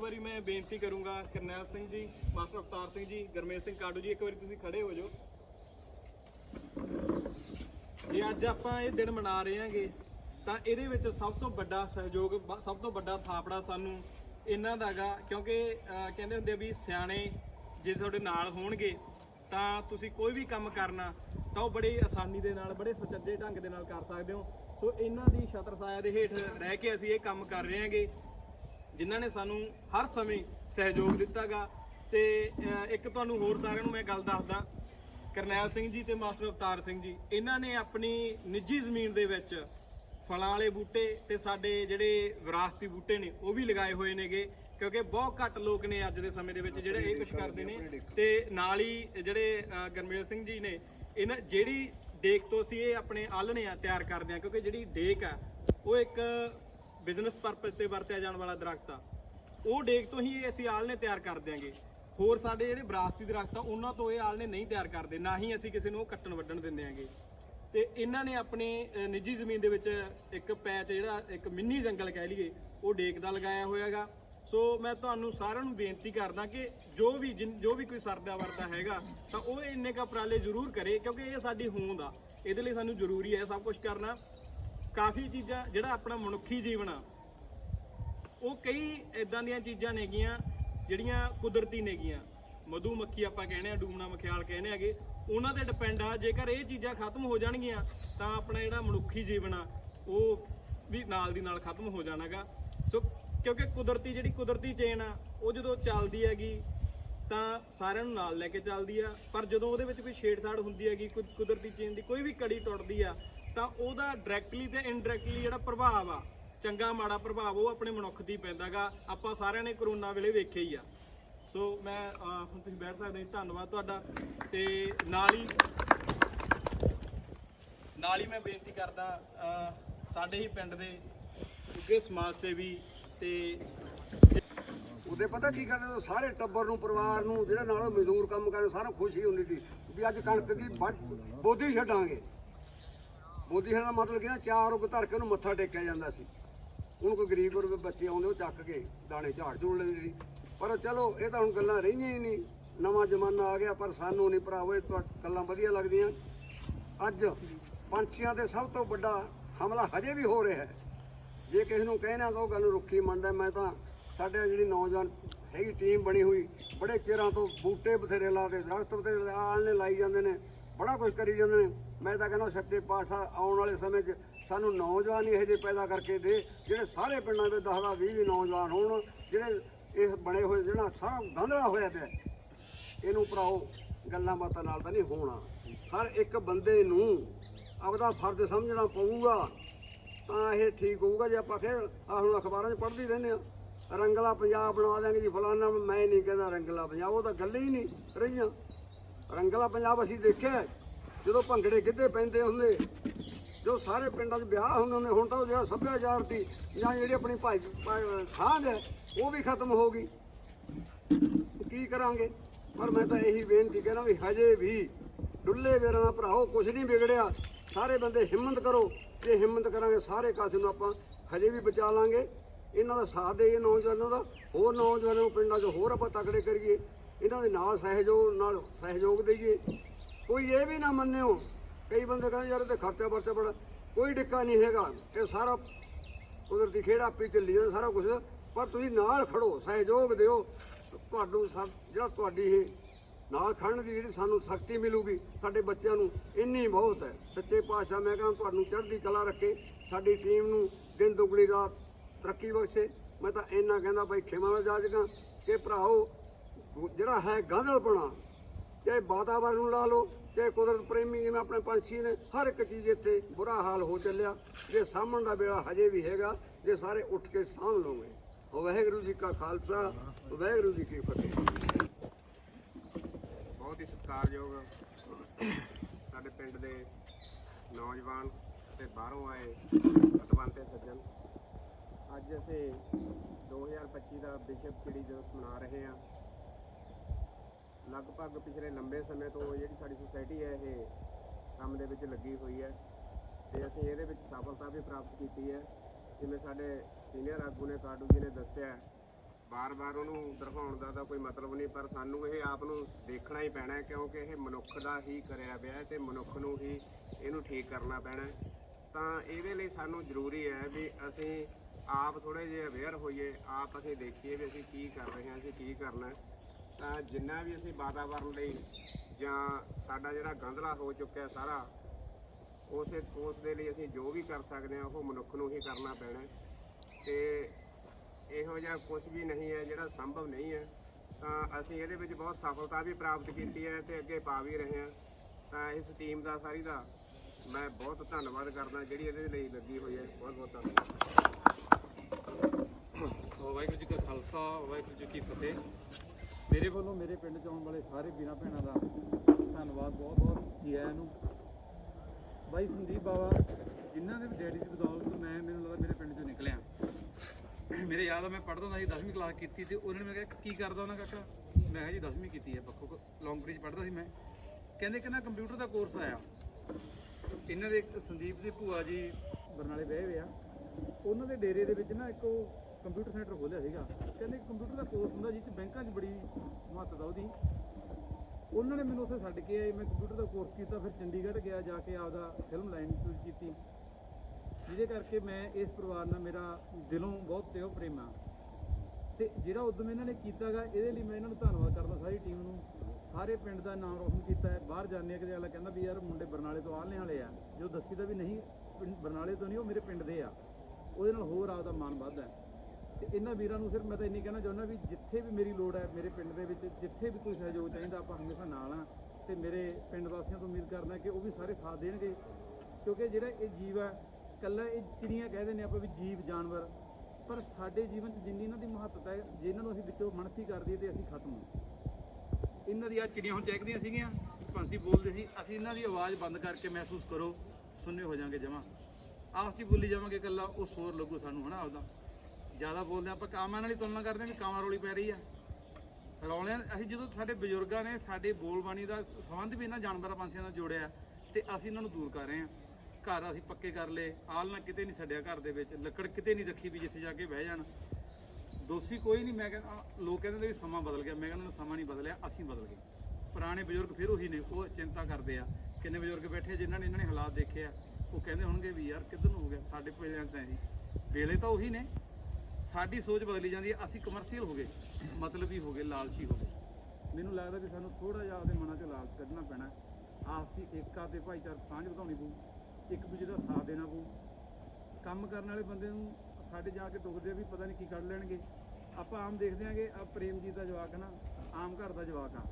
ਵਾਰੀ ਮੈਂ ਬੇਨਤੀ ਕਰੂੰਗਾ ਕਰਨੈਲ ਸਿੰਘ ਜੀ ਮਾਸਟਰ ਅਵਤਾਰ ਸਿੰਘ ਜੀ ਗਰਮੇਲ ਸਿੰਘ ਕਾਡੂ ਜੀ ਇੱਕ ਵਾਰੀ ਤੁਸੀਂ ਖੜੇ ਹੋ ਜਾਓ। ਜੇ ਅੱਜ ਆਪਾਂ ਇਹ ਦਿਨ ਮਨਾ ਰਹੇ ਹਾਂਗੇ ਤਾਂ ਇਹਦੇ ਵਿੱਚ ਸਭ ਤੋਂ ਵੱਡਾ ਸਹਿਯੋਗ ਸਭ ਤੋਂ ਵੱਡਾ ਥਾਪੜਾ ਸਾਨੂੰ ਇਹਨਾਂ ਦਾਗਾ ਕਿਉਂਕਿ ਅਹ, ਕਹਿੰਦੇ ਹੁੰਦੇ ਆ ਵੀ ਸਿਆਣੇ ਜੇ ਤੁਹਾਡੇ ਨਾਲ ਹੋਣਗੇ ਤਾਂ ਤੁਸੀਂ ਕੋਈ ਵੀ ਕੰਮ ਕਰਨਾ ਤਾਂ ਉਹ ਬੜੀ ਆਸਾਨੀ ਦੇ ਨਾਲ ਬੜੇ ਸੁਚੱਜੇ ਢੰਗ ਦੇ ਨਾਲ ਕਰ ਸਕਦੇ ਹੋ। ਸੋ ਇਹਨਾਂ ਦੀ ਛਤਰ ਸਾਇਆ ਦੇ ਹੇਠ ਰਹਿ ਕੇ ਅਸੀਂ ਇਹ ਕੰਮ ਕਰ ਰਹੇ ਹਾਂਗੇ। ਜਿਨ੍ਹਾਂ ਨੇ ਸਾਨੂੰ ਹਰ ਸਮੇਂ ਸਹਿਯੋਗ ਦਿੱਤਾਗਾ ਤੇ ਅਹ, ਇੱਕ ਤੁਹਾਨੂੰ ਹੋਰ ਸਾਰਿਆਂ ਨੂੰ ਮੈਂ ਗੱਲ ਦੱਸਦਾ। ਕਰਨੈਲ ਸਿੰਘ ਜੀ ਤੇ ਮਾਸਟਰ ਅਵਤਾਰ ਸਿੰਘ ਜੀ ਇਹਨਾਂ ਨੇ ਆਪਣੀ ਨਿੱਜੀ ਜ਼ਮੀਨ ਦੇ ਵਿੱਚ ਫਲਾਂ ਵਾਲੇ ਬੂਟੇ ਤੇ ਸਾਡੇ ਜਿਹੜੇ ਵਿਰਾਸਤੀ ਬੂਟੇ ਨੇ ਉਹ ਵੀ ਲਗਾਏ ਹੋਏ ਨੇਗੇ ਕਿਉਂਕਿ ਬਹੁਤ ਘੱਟ ਲੋਕ ਨੇ ਅੱਜ ਦੇ ਸਮੇਂ ਦੇ ਵਿੱਚ ਜਿਹੜੇ ਇਹ ਕੁਝ ਕਰਦੇ ਨੇ। ਤੇ ਨਾਲ ਹੀ ਜਿਹੜੇ ਅਹ, ਗਰਮੇਲ ਸਿੰਘ ਜੀ ਨੇ ਇਹਨਾਂ ਜਿਹੜੀ ਡੇਕ ਤੋਂ ਅਸੀਂ ਇਹ ਆਪਣੇ ਆਲ੍ਹਣੇ ਆ ਤਿਆਰ ਕਰਦੇ ਆ ਕਿਉਂਕਿ ਜਿਹੜੀ ਡੇਕ ਆ ਉਹ ਇੱਕ ਬਿਜ਼ਨਸ ਪਰਪਸ ਤੇ ਵਰਤਿਆ ਜਾਣ ਵਾਲਾ ਦਰਖਤ ਆ। ਉਹ ਡੇਕ ਤੋਂ ਹੀ ਇਹ ਅਸੀਂ ਆਲ੍ਹਣੇ ਤਿਆਰ ਕਰ ਦਿਆਂਗੇ। ਹੋਰ ਸਾਡੇ ਜਿਹੜੇ ਵਿਰਾਸਤੀ ਦਰਖਤ ਆ, ਉਹਨਾਂ ਤੋਂ ਇਹ ਆਲ੍ਹਣੇ ਨਹੀਂ ਤਿਆਰ ਕਰਦੇ, ਨਾ ਹੀ ਅਸੀਂ ਕਿਸੇ ਨੂੰ ਕੱਟਣ ਵੱਢਣ ਦਿੰਦੇ ਆਂਗੇ। ਤੇ ਇਹਨਾਂ ਨੇ ਆਪਣੇ ਨਿੱਜੀ ਜ਼ਮੀਨ ਦੇ ਵਿੱਚ ਇੱਕ ਪੈਚ ਜਿਹੜਾ, ਇੱਕ ਮਿੰਨੀ ਜੰਗਲ ਕਹਿ ਲਈਏ, ਉਹ ਡੇਕ ਦਾ ਲਗਾਇਆ ਹੋਇਆਗਾ। ਸੋ ਮੈਂ ਤੁਹਾਨੂੰ ਸਾਰਿਆਂ ਨੂੰ ਬੇਨਤੀ ਕਰਦਾ ਕਿ ਜੋ ਵੀ ਜਿਨ- ਜੋ ਵੀ ਕੋਈ ਸਰਦਾ ਵਰਦਾ ਹੈਗਾ, ਤਾਂ ਉਹ ਇੰਨੇ ਕਾ ਉਪਰਾਲੇ ਜ਼ਰੂਰ ਕਰੇ, ਕਿਉਂਕਿ ਇਹ ਸਾਡੀ ਹੋਂਦ ਆ। ਇਹਦੇ ਲਈ ਸਾਨੂੰ ਜ਼ਰੂਰੀ ਹੈ ਸਭ ਕੁਝ ਕਰਨਾ। ਕਾਫੀ ਚੀਜ਼ਾਂ, ਜਿਹੜਾ ਆਪਣਾ ਮਨੁੱਖੀ ਜੀਵਨ ਆ, ਉਹ ਕਈ ਇਦਾਂ ਦੀਆਂ ਚੀਜ਼ਾਂ ਨੇਗੀਆਂ, ਜਿਹੜੀਆਂ ਕੁਦਰਤੀ ਨੇਗੀਆਂ। ਮਧੂ ਮੱਖੀ ਆਪਾਂ ਕਹਿੰਦੇ ਆ, ਡੂਮਣਾ ਮਖਿਆਲ ਕਹਿੰਦੇ ਆਗੇ ਉਹਨਾਂ ਤੇ ਡਿਪੈਂਡ ਆ, ਜੇਕਰ ਇਹ ਚੀਜ਼ਾਂ ਖਤਮ ਹੋ ਜਾਣਗੀਆਂ, ਤਾਂ ਆਪਣਾ ਜਿਹੜਾ ਮਨੁੱਖੀ ਜੀਵਨ ਆ, ਉਹ ਵੀ ਨਾਲ ਦੀ ਨਾਲ ਖਤਮ ਹੋ ਜਾਣਾਗਾ। ਸੋ, ਕਿਉਂਕਿ ਕੁਦਰਤੀ ਜਿਹੜੀ ਕੁਦਰਤੀ ਚੇਨ ਆ, ਉਹ ਜਦੋਂ ਚੱਲਦੀ ਹੈਗੀ, ਤਾਂ ਸਾਰਿਆਂ ਨੂੰ ਨਾਲ ਲੈ ਕੇ ਚੱਲਦੀ ਆ। ਪਰ ਜਦੋਂ ਉਹਦੇ ਵਿੱਚ ਕੋਈ ਛੇੜਛਾੜ ਹੁੰਦੀ ਹੈਗੀ ਕੁਦਰਤੀ ਚੇਨ ਦੀ ਕੋਈ ਵੀ ਕੜੀ ਟੁੱਟਦੀ ਆ ਤਾਂ ਉਹਦਾ ਡਾਇਰੈਕਟਲੀ ਤੇ ਇਨਡਾਇਰੈਕਟਲੀ ਜਿਹੜਾ ਪ੍ਰਭਾਵ ਆ, ਚੰਗਾ ਮਾੜਾ ਪ੍ਰਭਾਵ, ਉਹ ਆਪਣੇ ਮਨੁੱਖ ਦੀ ਪੈਂਦਾਗਾ। ਆਪਾਂ ਸਾਰਿਆਂ ਨੇ ਕਰੋਨਾ ਵੇਲੇ ਵੇਖਿਆ ਹੀ ਆ। ਸੋ ਮੈਂ ਹੁਣ ਤੁਸੀਂ ਬੈਠ ਸਕਦੇ ਧੰਨਵਾਦ ਤੁਹਾਡਾ। ਤੇ ਨਾਲ ਹੀ ਨਾਲ ਹੀ ਮੈਂ ਬੇਨਤੀ ਕਰਦਾ ਸਾਡੇ ਹੀ ਪਿੰਡ ਦੇ ਉੱਗੇ ਸਮਾਜ ਸੇਵੀ ਤੇ ਉਹਦੇ ਪਤਾ ਕੀ ਕਰਦੇ ਸਾਰੇ ਟੱਬਰ ਨੂੰ, ਪਰਿਵਾਰ ਨੂੰ, ਜਿਹੜਾ ਨਾਲ ਮਜ਼ਦੂਰ ਕੰਮ ਕਰਦੇ ਸਾਰਾ ਖੁਸ਼ੀ ਹੁੰਦੀ ਸੀ ਵੀ ਅੱਜ ਕਣਕ ਦੀ ਵੱਢ- ਬੋਦੀ ਛੱਡਾਂਗੇ। ਬੋਦੀ ਛੱਡਣ ਦਾ ਮਤਲਬ ਕਿ ਨਾ, ਚਾਰ ਉਗ ਧਰ ਕੇ ਉਹਨੂੰ ਮੱਥਾ ਟੇਕਿਆ ਜਾਂਦਾ ਸੀ। ਹੁਣ ਕੋਈ ਗਰੀਬ ਗੁਰਬ ਬੱਚੇ ਆਉਂਦੇ, ਉਹ ਚੱਕ ਕੇ ਦਾਣੇ ਝਾੜ ਝੂੜ ਲੈਂਦੇ ਸੀ। ਪਰ ਚਲੋ, ਇਹ ਤਾਂ ਹੁਣ ਗੱਲਾਂ ਰਹੀਆਂ ਹੀ ਨਹੀਂ। ਨਵਾਂ ਜ਼ਮਾਨਾ ਆ ਗਿਆ, ਪਰ ਸਾਨੂੰ ਨਹੀਂ ਭਰਾਵੋ, ਇਹ ਤਾਂ ਗੱਲਾਂ ਵਧੀਆ ਲੱਗਦੀਆਂ। ਅੱਜ ਪੰਛੀਆਂ ਤੇ ਸਭ ਤੋਂ ਵੱਡਾ ਹਮਲਾ ਹਜੇ ਵੀ ਹੋ ਰਿਹਾ ਹੈ। ਜੇ ਕਿਸੇ ਨੂੰ ਕਹਿਣਾ ਤਾਂ ਉਹ ਗੱਲ ਰੁੱਖੀ ਮੰਨਦਾ, ਮੈਂ ਤਾਂ ਸਾਡੇ ਜਿਹੜੀ ਨੌਜਵਾਨ ਹੈਗੀ, ਟੀਮ ਬਣੀ ਹੋਈ, ਬੜੇ ਚਿਰਾਂ ਤੋਂ ਬੂਟੇ ਬਥੇਰੇ ਲਾਦੇ, ਦਰਖਤ ਬਥੇਰੇ ਆਲ ਨੇ ਲਾਈ ਜਾਂਦੇ ਨੇ। ਬੜਾ ਕੁਝ ਕਰੀ ਜਾਂਦੇ ਨੇ। ਮੈਂ ਤਾਂ ਕਹਿੰਦਾ ਸੱਚੇ ਪਾਤਸ਼ਾਹ ਆਉਣ ਵਾਲੇ ਸਮੇਂ 'ਚ ਸਾਨੂੰ ਨੌਜਵਾਨ ਹੀ ਇਹੋ ਜਿਹੇ ਪੈਦਾ ਕਰਕੇ ਦੇ, ਜਿਹੜੇ ਸਾਰੇ ਪਿੰਡਾਂ ਦੇ 10 ਦਾ 20 ਵੀ ਨੌਜਵਾਨ ਹੋਣ, ਜਿਹੜੇ ਇਸ ਬਣੇ ਹੋਏ, ਜਿਹੜਾ ਸਾਰਾ ਗੰਧਲਾ ਹੋਇਆ ਪਿਆ। ਇਹਨੂੰ ਭਰਾਓ, ਗੱਲਾਂ ਬਾਤਾਂ ਨਾਲ ਤਾਂ ਨਹੀਂ ਹੋਣਾ। ਹਰ ਇੱਕ ਬੰਦੇ ਨੂੰ ਆਪਦਾ ਫਰਜ਼ ਸਮਝਣਾ ਪਊਗਾ। ਤਾਂ ਇਹ ਠੀਕ ਹੋਊਗਾ ਜੇ ਆਪਾਂ ਕਹੇ ਹੁਣ ਅਖਬਾਰਾਂ 'ਚ ਪੜ੍ਹਦੇ ਰਹਿੰਦੇ ਆ ਰੰਗਲਾ ਪੰਜਾਬ ਬਣਾ ਦਿਆਂਗੇ ਜੀ, ਫਲਾਨਾ, ਮੈਂ ਨਹੀਂ ਕਹਿੰਦਾ ਰੰਗਲਾ ਪੰਜਾਬ, ਉਹ ਤਾਂ ਗੱਲ ਹੀ ਨਹੀਂ ਰਹੀਆਂ। ਰੰਗਲਾ ਪੰਜਾਬ ਅਸੀਂ ਦੇਖਿਆ ਜਦੋਂ ਭੰਗੜੇ ਗਿੱਧੇ ਪੈਂਦੇ ਹੁੰਦੇ, ਜੋ ਸਾਰੇ ਪਿੰਡਾਂ 'ਚ ਵਿਆਹ ਹੁੰਦੇ ਹੁੰਦੇ, ਹੁਣ ਤਾਂ ਉਹ ਜਿਹੜਾ ਸੱਭਿਆਚਾਰ ਦੀ ਜਾਂ ਜਿਹੜੀ ਆਪਣੀ ਭਾਈ ਭਾ- ਸਾਂਝ ਹੈ, ਉਹ ਵੀ ਖਤਮ ਹੋ ਗਈ। ਕੀ ਕਰਾਂਗੇ? ਪਰ ਮੈਂ ਤਾਂ ਇਹੀ ਬੇਨਤੀ ਕਰਾਂ ਵੀ ਹਜੇ ਵੀ ਡੁੱਲੇ ਵੇਰਾਂ ਦਾ ਭਰਾਓ ਕੁਝ ਨਹੀਂ ਵਿਗੜਿਆ। ਸਾਰੇ ਬੰਦੇ ਹਿੰਮਤ ਕਰੋ। ਜੇ ਹਿੰਮਤ ਕਰਾਂਗੇ ਸਾਰੇ ਕਾਸੇ ਨੂੰ ਆਪਾਂ ਹਜੇ ਵੀ ਬਚਾ ਲਾਂਗੇ। ਇਹਨਾਂ ਦਾ ਸਾਥ ਦੇਈਏ ਨੌਜਵਾਨਾਂ ਦਾ, ਹੋਰ ਨੌਜਵਾਨਾਂ ਨੂੰ ਪਿੰਡਾਂ 'ਚ ਹੋਰ ਆਪਾਂ ਤਕੜੇ ਕਰੀਏ। ਇਹਨਾਂ ਦੇ ਨਾਲ ਸਹਿਯੋਗ ਨਾਲ ਸਹਿਯੋਗ ਦੇਈਏ। ਕੋਈ ਇਹ ਵੀ ਨਾ ਮੰਨਿਓ, ਕਈ ਬੰਦੇ ਕਹਿੰਦੇ ਯਾਰ ਇਹ ਤੇ ਖਰਚਾ ਵਰਚਾ ਬੜਾ, ਕੋਈ ਡਿੱਕਾ ਨਹੀਂ ਹੈਗਾ ਇਹ ਸਾਰਾ ਕੁਦਰਤੀ ਖੇਡ ਆਪੇ ਚੱਲੀ ਜਾਂਦਾ ਸਾਰਾ ਕੁਝ ਪਰ ਤੁਸੀਂ ਨਾਲ ਖੜੋ, ਸਹਿਯੋਗ ਦਿਓ। ਤੁਹਾਨੂੰ ਸਭ, ਜਿਹੜਾ ਤੁਹਾਡੀ ਇਹ ਨਾਲ ਖੜਨ ਦੀ ਜਿਹੜੀ ਸਾਨੂੰ ਸ਼ਕਤੀ ਮਿਲੂਗੀ, ਸਾਡੇ ਬੱਚਿਆਂ ਨੂੰ ਇੰਨੀ ਬਹੁਤ ਹੈ। ਸੱਚੇ ਪਾਤਸ਼ਾਹ, ਮੈਂ ਕਹਿੰਦਾ ਤੁਹਾਨੂੰ ਚੜ੍ਹਦੀ ਕਲਾ ਰੱਖੇ, ਸਾਡੀ ਟੀਮ ਨੂੰ ਦਿਨ ਦੁਗਣੀ ਰਾਤ ਤਰੱਕੀ ਬਖਸ਼ੇ। ਮੈਂ ਤਾਂ ਇੰਨਾ ਕਹਿੰਦਾ, ਭਾਈ ਖੇਮਾ ਦਾ ਜਾਜਗਾ ਕਿ ਭਰਾਓ ਜਿਹੜਾ ਹੈ ਗਾਂਧਲਪਣਾ ਚਾਹੇ ਵਾਤਾਵਰਨ ਨੂੰ ਲਾ ਲਓ, ਚਾਹੇ ਕੁਦਰਤ ਪ੍ਰੇਮੀ ਜਿਵੇਂ ਆਪਣੇ ਪੰਛੀ ਨੇ, ਹਰ ਇੱਕ ਚੀਜ਼ ਇੱਥੇ ਬੁਰਾ ਹਾਲ ਹੋ ਚੱਲਿਆ। ਜੇ ਸਾਂਭਣ ਦਾ ਵੇਲਾ ਹਜੇ ਵੀ ਹੈਗਾ, ਜੇ ਸਾਰੇ ਉੱਠ ਕੇ ਸਾਂਭ ਲਓਗੇ। ਵਾਹਿਗੁਰੂ ਜੀ ਕਾ ਖਾਲਸਾ ਵਾਹਿਗੁਰੂ ਜੀ ਕੀ ਫਤਿਹ। ਬਹੁਤ ਹੀ ਸਤਿਕਾਰਯੋਗ ਸਾਡੇ ਪਿੰਡ ਦੇ ਨੌਜਵਾਨ ਤੇ ਬਾਹਰੋਂ ਆਏ ਸਤਵੰਤ ਤੇ ਸੱਜਣ। ਅੱਜ ਅਸੀਂ 2025 ਦਾ ਵਿਸ਼ਵ ਚਿੜੀ ਦਿਵਸ ਮਨਾ ਰਹੇ ਹਾਂ। ਲਗਭਗ ਪਿਛਲੇ ਲੰਬੇ ਸਮੇਂ ਤੋਂ ਜਿਹੜੀ ਸਾਡੀ ਸੁਸਾਇਟੀ ਹੈ, ਇਹ ਕੰਮ ਦੇ ਵਿੱਚ ਲੱਗੀ ਹੋਈ ਹੈ ਤੇ ਅਸੀਂ ਇਹਦੇ ਵਿੱਚ ਸਫਲਤਾ ਵੀ ਪ੍ਰਾਪਤ ਕੀਤੀ ਹੈ। ਜਿਵੇਂ ਸਾਡੇ ਸੀਨੀਅਰ ਆਗੂ ਨੇ ਕਾਡੂ ਜੀ ਨੇ ਦੱਸਿਆ, ਬਾਰ-ਬਾਰ ਉਹਨੂੰ ਦਿਖਾਉਣ ਦਾ ਤਾਂ ਕੋਈ ਮਤਲਬ ਨਹੀਂ, ਪਰ ਸਾਨੂੰ ਇਹ ਆਪ ਨੂੰ ਦੇਖਣਾ ਹੀ ਪੈਣਾ ਕਿਉਂਕਿ ਇਹ ਮਨੁੱਖ ਦਾ ਹੀ ਕਰਿਆ ਪਿਆ ਹੈ ਤੇ ਮਨੁੱਖ ਨੂੰ ਹੀ ਇਹਨੂੰ ਠੀਕ ਕਰਨਾ ਪੈਣਾ ਤਾਂ ਇਹਦੇ ਲਈ ਸਾਨੂੰ ਜ਼ਰੂਰੀ ਹੈ ਵੀ ਅਸੀਂ ਆਪ ਥੋੜੇ ਜਿਹਾ ਅਵੇਅਰ ਹੋਈਏ, ਆਪ ਅਸੀਂ ਦੇਖੀਏ ਵੀ ਅਸੀਂ ਕੀ ਕਰ ਰਹੇ ਹਾਂ, ਅਸੀਂ ਕੀ ਕਰਨਾ ਤਾਂ ਜਿੰਨਾ ਵੀ ਅਸੀਂ ਵਾਤਾਵਰਨ ਲਈ ਜਾਂ ਸਾਡਾ ਜਿਹੜਾ ਗੰਧਲਾ ਹੋ ਚੁੱਕਿਆ ਸਾਰਾ, ਉਸੇ ਉਸ ਦੇ ਲਈ ਅਸੀਂ ਜੋ ਵੀ ਕਰ ਸਕਦੇ ਹਾਂ, ਉਹ ਮਨੁੱਖ ਨੂੰ ਹੀ ਕਰਨਾ ਪੈਣਾ ਹੈ। ਤੇ ਇਹੋ ਜਿਹਾ ਕੁਝ ਵੀ ਨਹੀਂ ਹੈ, ਜਿਹੜਾ ਸੰਭਵ ਨਹੀਂ ਹੈ। ਤਾਂ ਅਸੀਂ ਇਹਦੇ ਵਿੱਚ ਬਹੁਤ ਸਫਲਤਾ ਵੀ ਪ੍ਰਾਪਤ ਕੀਤੀ ਹੈ ਤੇ ਅੱਗੇ ਪਾ ਵੀ ਰਹੇ ਹਾਂ। ਤਾਂ ਇਸ ਟੀਮ ਦਾ, ਸਾਰੀ ਦਾ ਮੈਂ ਬਹੁਤ ਧੰਨਵਾਦ ਕਰਦਾ, ਜਿਹੜੀ ਇਹਦੇ ਲਈ ਲੱਗੀ ਹੋਈ ਹੈ। ਬਹੁਤ ਬਹੁਤ ਧੰਨਵਾਦ। ਵਾਹਿਗੁਰੂ ਜੀ ਕਾ ਖਾਲਸਾ, ਵਾਹਿਗੁਰੂ ਜੀ ਕੀ ਫਤਿਹ। ਮੇਰੇ ਵੱਲੋਂ ਮੇਰੇ ਪਿੰਡ ਚ ਆਉਣ ਵਾਲੇ ਸਾਰੇ ਵੀਰਾਂ ਭੈਣਾਂ ਦਾ ਧੰਨਵਾਦ, ਬਹੁਤ ਬਹੁਤ ਜੀ ਆਇਆਂ ਨੂੰ। ਬਾਈ ਸੰਦੀਪ ਬਾਵਾ, ਜਿਨ੍ਹਾਂ ਦੇ ਡੈਡੀ ਦੀ ਬਦੌਲਤ ਮੈਂ, ਮੈਨੂੰ ਲੱਗਦਾ ਮੇਰੇ ਪਿੰਡ ਚੋਂ ਨਿਕਲਿਆ। ਮੇਰੇ ਯਾਦ ਆ, ਮੈਂ ਪੜ੍ਹਦਾ ਹੁੰਦਾ ਸੀ 10ਵੀਂ ਕਲਾਸ ਕੀਤੀ ਤੇ ਉਹਨਾਂ ਨੇ ਮੈਂ ਕਿਹਾ, ਕੀ ਕਰਦਾ ਉਹਨਾਂ ਕਾਕਾ? ਮੈਂ ਕਿਹਾ ਜੀ 10ਵੀਂ ਕੀਤੀ ਹੈ, ਪੱਖੋ ਲੌਂਗ ਬ੍ਰਿਜ ਪੜ੍ਹਦਾ ਸੀ ਮੈਂ। ਕਹਿੰਦੇ ਕਿ ਨਾ ਕੰਪਿਊਟਰ ਦਾ ਕੋਰਸ ਆਇਆ। ਇਹਨਾਂ ਦੇ ਇੱਕ ਸੰਦੀਪ ਦੀ ਭੂਆ ਜੀ ਬਰਨਾਲੇ ਬਹਿ ਹੋਏ ਆ। ਉਹਨਾਂ ਦੇ ਡੇਰੇ ਦੇ ਵਿੱਚ ਨਾ ਇੱਕ ਉਹ ਕੰਪਿਊਟਰ ਸੈਂਟਰ ਖੋਲਿਆ ਸੀਗਾ। ਕਹਿੰਦੇ ਕੰਪਿਊਟਰ ਦਾ ਕੋਰਸ ਹੁੰਦਾ ਜਿਸ 'ਚ ਬੈਂਕਾਂ 'ਚ ਬੜੀ ਮਹੱਤਤਾ ਉਹਦੀ। ਉਹਨਾਂ ਨੇ ਮੈਨੂੰ ਉੱਥੇ ਛੱਡ ਕੇ ਆਏ। ਮੈਂ ਕੰਪਿਊਟਰ ਦਾ ਕੋਰਸ ਕੀਤਾ, ਫਿਰ ਚੰਡੀਗੜ੍ਹ ਗਿਆ ਜਾ ਕੇ ਆਪਦਾ ਫਿਲਮ ਲਾਈਨ ਸ਼ੁਰੂ ਕੀਤੀ। ਜਿਹਦੇ ਕਰਕੇ ਮੈਂ ਇਸ ਪਰਿਵਾਰ ਨਾਲ ਮੇਰਾ ਦਿਲੋਂ ਬਹੁਤ ਤਿਉ ਪ੍ਰੇਮ ਆ। ਤੇ ਜਿਹੜਾ ਉਦਮ ਇਹਨਾਂ ਨੇ ਕੀਤਾਗਾ, ਇਹਦੇ ਲਈ ਮੈਂ ਇਹਨਾਂ ਨੂੰ ਧੰਨਵਾਦ ਕਰਦਾ, ਸਾਰੀ ਟੀਮ ਨੂੰ। ਸਾਰੇ ਪਿੰਡ ਦਾ ਨਾਮ ਰੋਸ਼ਨ ਕੀਤਾ ਹੈ। ਬਾਹਰ ਜਾਂਦੇ ਆ, ਕਿਤੇ ਅਗਲਾ ਕਹਿੰਦਾ ਵੀ ਯਾਰ ਮੁੰਡੇ ਬਰਨਾਲੇ ਤੋਂ ਆਲਣੇ ਵਾਲੇ ਆ। ਜੋ ਦੱਸੀਦਾ ਵੀ ਨਹੀਂ, ਪਿੰਡ- ਬਰਨਾਲੇ ਤੋਂ ਨਹੀਂ, ਉਹ ਮੇਰੇ ਪਿੰਡ ਦੇ ਆ। ਉਹਦੇ ਨਾਲ ਹੋਰ ਆਪਦਾ ਮਾਣ ਵੱਧਦਾ ਹੈ। ਤੇ ਇਹਨਾਂ ਵੀਰਾਂ ਨੂੰ ਸਿਰਫ ਮੈਂ ਤਾਂ ਇੰਨੀ ਕਹਿਣਾ ਚਾਹੁੰਦਾ ਵੀ ਜਿੱਥੇ ਵੀ ਮੇਰੀ ਲੋੜ ਹੈ, ਮੇਰੇ ਪਿੰਡ ਦੇ ਵਿੱਚ ਜਿੱਥੇ ਵੀ ਕੋਈ ਸਹਿਯੋਗ ਚਾਹੀਦਾ, ਆਪਾਂ ਹਮੇਸ਼ਾ ਨਾਲ ਆ ਤੇ ਮੇਰੇ ਪਿੰਡ ਵਾਸੀਆਂ ਤੋਂ ਉਮੀਦ ਕਰਦਾ ਕਿ ਉਹ ਵੀ ਸਾਰੇ ਸਾਥ ਦੇਣਗੇ। ਕਿਉਂਕਿ ਜਿਹੜਾ ਇਹ ਜੀਵ ਹੈ ਕੱਲਾ ਇਹ ਚਿੜੀਆਂ ਕਹਿੰਦੇ ਨੇ ਆਪਾਂ ਵੀ ਜੀਵ, ਜਾਨਵਰ, ਪਰ ਸਾਡੇ ਜੀਵਨ 'ਚ ਜਿੰਨੀ ਇਹਨਾਂ ਦੀ ਮਹੱਤਤਾ ਹੈ, ਜੇ ਇਹਨਾਂ ਨੂੰ ਅਸੀਂ ਵਿੱਚੋਂ ਮਨਫੀ ਕਰ ਦਈਏ ਤੇ ਅਸੀਂ ਖਤਮ ਹਾਂ। ਇਹਨਾਂ ਦੀਆਂ ਚਿੜੀਆਂ ਹੁਣ ਚਹਿਕਦੀਆਂ ਸੀਗੀਆਂ ਪੰਛੀ ਬੋਲਦੇ ਸੀ, ਅਸੀਂ ਇਹਨਾਂ ਦੀ ਆਵਾਜ਼ ਬੰਦ ਕਰਕੇ ਮਹਿਸੂਸ ਕਰੋ ਸੁਣਨੇ ਹੋ ਜਾਾਂਗੇ ਜਮਾ। ਆਪਸ 'ਚ ਬੋਲੀ ਜਾਵਾਂਗੇ ਇਕੱਲਾ, ਉਹ ਸੋਰ ਲੱਗੂ ਸਾਨੂੰ ਹਨਾ ਆਪਦਾ। ਜ਼ਿਆਦਾ ਬੋਲਦੇ ਹਾਂ, ਆਪਾਂ ਕਾਮਾਂ ਨਾਲ ਹੀ ਤੁਲਨਾ ਕਰਦੇ ਹਾਂ ਵੀ ਕਾਮਾਂ ਰੋਲੀ ਪੈ ਰਹੀ ਆ। ਰੌਲਿਆਂ ਅਸੀਂ ਜਦੋਂ ਸਾਡੇ ਬਜ਼ੁਰਗਾਂ ਨੇ ਸਾਡੇ ਬੋਲਬਾਣੀ ਦਾ ਸੰਬੰਧ ਵੀ ਇਹਨਾਂ ਜਾਨਵਰਾਂ ਪੰਛੀਆਂ ਨਾਲ ਜੋੜਿਆ ਤੇ ਅਸੀਂ ਇਹਨਾਂ ਨੂੰ ਦੂਰ ਕਰ ਰਹੇ ਹਾਂ ਘਰ ਅਸੀਂ ਪੱਕੇ ਕਰ ਲਏ ਆਲਣਾ ਕਿਤੇ ਨਹੀਂ ਛੱਡਿਆ ਘਰ ਦੇ ਵਿੱਚ ਲੱਕੜ ਕਿਤੇ ਨਹੀਂ ਰੱਖੀ ਵੀ ਜਿੱਥੇ ਜਾ ਕੇ ਬਹਿ ਜਾਣ। ਦੋਸ਼ੀ ਕੋਈ ਨਹੀਂ ਮੈਂ ਕਹਿੰਦਾ ਲੋਕ ਕਹਿੰਦੇ ਵੀ ਸਮਾਂ ਬਦਲ ਗਿਆ ਮੈਂ ਕਹਿੰਦਾ ਸਮਾਂ ਨਹੀਂ ਬਦਲਿਆ ਅਸੀਂ ਬਦਲ ਗਏ। ਪੁਰਾਣੇ ਬਜ਼ੁਰਗ ਫਿਰ ਉਹੀ ਨੇ ਉਹ ਚਿੰਤਾ ਕਰਦੇ ਆ ਕਿੰਨੇ ਬਜ਼ੁਰਗ ਬੈਠੇ ਆ ਜਿਨ੍ਹਾਂ ਨੇ ਇਹਨਾਂ ਨੇ ਹਾਲਾਤ ਦੇਖੇ ਆ ਉਹ ਕਹਿੰਦੇ ਹੋਣਗੇ ਵੀ ਯਾਰ ਕਿੱਧਰ ਨੂੰ ਹੋ ਗਿਆ ਸਾਡੇ ਵੇਲਿਆਂ 'ਚ ਤਾਂ ਸੀ ਵੇਲੇ ਤਾਂ ਉਹੀ ਨੇ ਸਾਡੀ ਸੋਚ ਬਦਲੀ ਜਾਂਦੀ ਹੈ, ਅਸੀਂ ਕਮਰਸ਼ੀਅਲ ਹੋ ਗਏ, ਮਤਲਬੀ ਹੋ ਗਏ, ਲਾਲਚੀ ਹੋ ਗਏ। ਮੈਨੂੰ ਲੱਗਦਾ ਵੀ ਸਾਨੂੰ ਥੋੜਾ ਜਿਹਾ ਆਪਦੇ ਮਨਾਂ 'ਚ ਲਾਲਚ ਕੱਢਣਾ ਪੈਣਾ ਆਪਸੀ ਏਕਾ ਤੇ ਭਾਈਚਾਰਕ ਸਾਂਝ ਵਧਾਉਣੀ ਪਊ, ਇੱਕ ਦੂਜੇ ਦਾ ਸਾਥ ਦੇਣਾ ਪਊ। ਕੰਮ ਕਰਨ ਵਾਲੇ ਬੰਦੇ ਨੂੰ ਸਾਡੇ ਜਾ ਕੇ ਦੁਖਦੇ ਵੀ ਪਤਾ ਨਹੀਂ ਕੀ ਕੱਢ ਲੈਣਗੇ। ਆਪਾਂ ਆਮ ਦੇਖਦੇ ਆਂਗੇ ਆ ਪ੍ਰੇਮਜੀਤ ਦਾ ਜਵਾਕ ਹੈ ਨਾ, ਆਮ ਘਰ ਦਾ ਜਵਾਕ ਆ।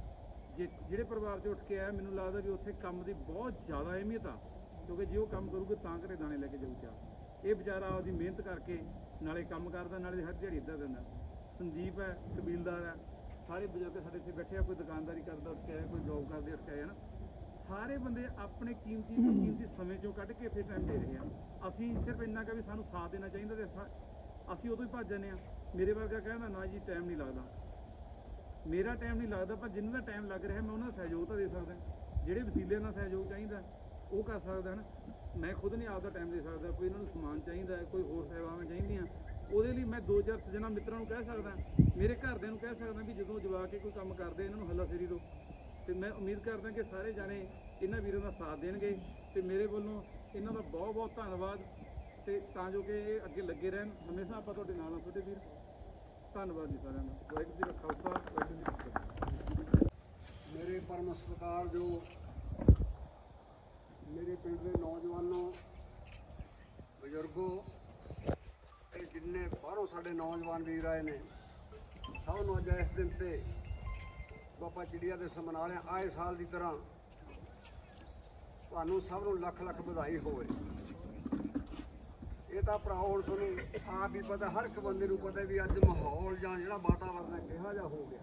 ਜੇ ਜਿਹੜੇ ਪਰਿਵਾਰ 'ਚ ਉੱਠ ਕੇ ਆਇਆ, ਮੈਨੂੰ ਲੱਗਦਾ ਵੀ ਉੱਥੇ ਕੰਮ ਦੀ ਬਹੁਤ ਜ਼ਿਆਦਾ ਅਹਿਮੀਅਤ ਆ। ਕਿਉਂਕਿ ਜੇ ਉਹ ਕੰਮ ਕਰੂਗੇ ਤਾਂ ਘਰੇ ਦਾਣੇ ਲੈ ਕੇ ਜਾਊਗਾ ਇਹ ਵਿਚਾਰਾ ਆਪਦੀ ਮਿਹਨਤ ਕਰਕੇ ਨਾਲੇ ਕੰਮ ਕਰਦਾ, ਨਾਲੇ ਹਰ ਦਿਹਾੜੀ ਇੱਦਾਂ ਦਿੰਦਾ। ਸੰਦੀਪ ਹੈ, ਕਬੀਲਦਾਰ ਹੈ, ਸਾਰੇ ਬਜ਼ੁਰਗ ਸਾਡੇ ਇੱਥੇ ਬੈਠੇ ਆ, ਕੋਈ ਦੁਕਾਨਦਾਰੀ ਕਰਦਾ ਉੱਠ ਕੇ ਆਇਆ ਕੋਈ ਜੌਬ ਕਰਦੇ ਉੱਠ ਕੇ ਆਇਆ ਨਾ ਸਾਰੇ ਬੰਦੇ ਆਪਣੇ ਕੀਮਤੀ ਕੀਮਤੀ ਸਮੇਂ ਚੋਂ ਕੱਢ ਕੇ ਇੱਥੇ ਟਾਈਮ ਦੇ ਰਹੇ ਆ। ਅਸੀਂ ਸਿਰਫ ਇੰਨਾ ਕਿ ਵੀ ਸਾਨੂੰ ਸਾਥ ਦੇਣਾ ਚਾਹੀਦਾ ਤੇ ਸਾ- ਅਸੀਂ ਉਦੋਂ ਹੀ ਭੱਜ ਜਾਂਦੇ ਆ। ਮੇਰੇ ਵਰਗਾ ਕਹਿੰਦਾ ਨਾ ਜੀ ਟਾਈਮ ਨਹੀਂ ਲੱਗਦਾ। ਮੇਰਾ ਟਾਈਮ ਨਹੀਂ ਲੱਗਦਾ, ਪਰ ਜਿੰਨਾਂ ਦਾ ਟਾਈਮ ਲੱਗ ਰਿਹਾ, ਮੈਂ ਉਹਨਾਂ ਦਾ ਸਹਿਯੋਗ ਤਾਂ ਦੇ ਸਕਦਾ। ਜਿਹੜੇ ਵਸੀਲੇ ਨਾਲ ਸਹਿਯੋਗ ਚਾਹੀਦਾ। ਉਹ ਕਰ ਸਕਦਾ ਹਨ। ਮੈਂ ਖੁਦ ਨਹੀਂ ਆਪਦਾ ਟਾਈਮ ਦੇ ਸਕਦਾ। ਕੋਈ ਇਹਨਾਂ ਨੂੰ ਸਮਾਨ ਚਾਹੀਦਾ ਹੈ, ਕੋਈ ਹੋਰ ਸੇਵਾਵਾਂ ਚਾਹੀਦੀਆਂ। ਉਹਦੇ ਲਈ ਮੈਂ ਦੋ ਚਾਰ ਸੱਜਣਾ ਮਿੱਤਰਾਂ ਨੂੰ ਕਹਿ ਸਕਦਾ। ਮੇਰੇ ਘਰਦਿਆਂ ਨੂੰ ਕਹਿ ਸਕਦਾ ਵੀ ਜਦੋਂ ਜਵਾ ਕੇ ਕੋਈ ਕੰਮ ਕਰਦੇ ਇਹਨਾਂ ਨੂੰ ਹੱਲਾ ਫੇਰੀ ਦਿਓ। ਤੇ ਮੈਂ ਉਮੀਦ ਕਰਦਾ ਕਿ ਸਾਰੇ ਜਾਣੇ ਇਹਨਾਂ ਵੀਰਾਂ ਦਾ ਸਾਥ ਦੇਣਗੇ। ਤੇ ਮੇਰੇ ਵੱਲੋਂ ਇਹਨਾਂ ਦਾ ਬਹੁਤ ਬਹੁਤ ਧੰਨਵਾਦ। ਤੇ ਤਾਂ ਜੋ ਕਿ ਇਹ ਅੱਗੇ ਲੱਗੇ ਰਹਿਣ। ਹਮੇਸ਼ਾ ਆਪਾਂ ਤੁਹਾਡੇ ਨਾਲ ਹਾਂ ਤੁਹਾਡੇ ਵੀਰ। ਧੰਨਵਾਦ ਜੀ ਸਾਰਿਆਂ ਦਾ। ਵਾਹਿਗੁਰੂ ਜੀ ਕਾ ਖਾਲਸਾ ਵਾਹਿਗੁਰੂ ਜੀ ਕੀ ਫਤਿਹ। ਮੇਰੇ ਪਰਮ ਸਤਿਕਾਰ ਜੋ ਮੇਰੇ ਪਿੰਡ ਦੇ ਨੌਜਵਾਨੋ, ਬਜ਼ੁਰਗੋ, ਇਹ ਜਿੰਨੇ ਬਾਹਰੋਂ ਸਾਡੇ ਨੌਜਵਾਨ ਵੀਰ ਆਏ ਨੇ, ਸਭ ਨੂੰ ਅੱਜ ਇਸ ਦਿਨ ਤੇ ਬਾਬਾ ਚਿੜੀਆ ਦੇ ਸਮਨਾ ਰਹੇ ਆਏ ਸਾਲ ਦੀ ਤਰ੍ਹਾਂ ਤੁਹਾਨੂੰ ਸਭ ਨੂੰ ਲੱਖ ਲੱਖ ਵਧਾਈ ਹੋਵੇ। ਇਹ ਤਾਂ ਭਰਾ ਹੁਣ ਤੁਹਾਨੂੰ ਆਪ ਹੀ ਪਤਾ, ਹਰ ਇੱਕ ਬੰਦੇ ਨੂੰ ਪਤਾ ਵੀ ਅੱਜ ਮਾਹੌਲ ਜਾਂ ਜਿਹੜਾ ਵਾਤਾਵਰਨ ਹੈ ਕਿਹੋ ਜਿਹਾ ਹੋ ਗਿਆ।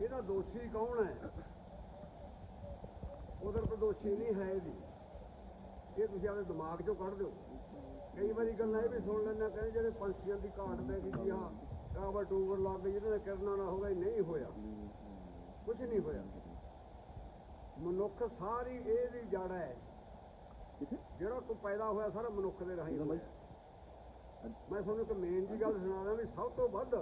ਇਹਦਾ ਦੋਸ਼ੀ ਕੌਣ ਹੈ? ਉਧਰ ਤਾਂ ਦੋਸ਼ੀ ਨਹੀਂ ਹੈ ਇਹਦੀ ਇਹ ਤੁਸੀਂ ਆਪਣੇ ਦਿਮਾਗ 'ਚੋਂ ਕੱਢ ਦਿਓ। ਕਈ ਵਾਰੀ ਗੱਲਾਂ ਇਹ ਵੀ ਸੁਣ ਹਾਂ, ਕਹਿੰਦੇ ਜਿਹੜੇ ਪੰਛੀਆਂ ਦੀ ਘਾਟ ਪੈ ਗਈ ਜੀ ਹਾਂ ਕਾਵਰ ਟੂਵਰ ਲੱਗ ਗਈ ਜਿਹਦੇ ਨਾਲ ਕਿਰਨਾਂ ਨਾ ਹੋਗਾ ਨਹੀਂ ਹੋਇਆ। ਕੁਝ ਨਹੀਂ ਹੋਇਆ। ਮਨੁੱਖ ਸਾਰੀ ਇਹਦੀ ਜੜ ਹੈ। ਜਿਹੜਾ ਕੋ ਪੈਦਾ ਹੋਇਆ ਸਾਰਾ ਮਨੁੱਖ ਦੇ ਰਾਹੀਂ ਹੋਇਆ। ਮੈਂ ਤੁਹਾਨੂੰ ਇੱਕ ਮੇਨ ਦੀ ਗੱਲ ਸੁਣਾ ਵੀ ਸਭ ਤੋਂ ਵੱਧ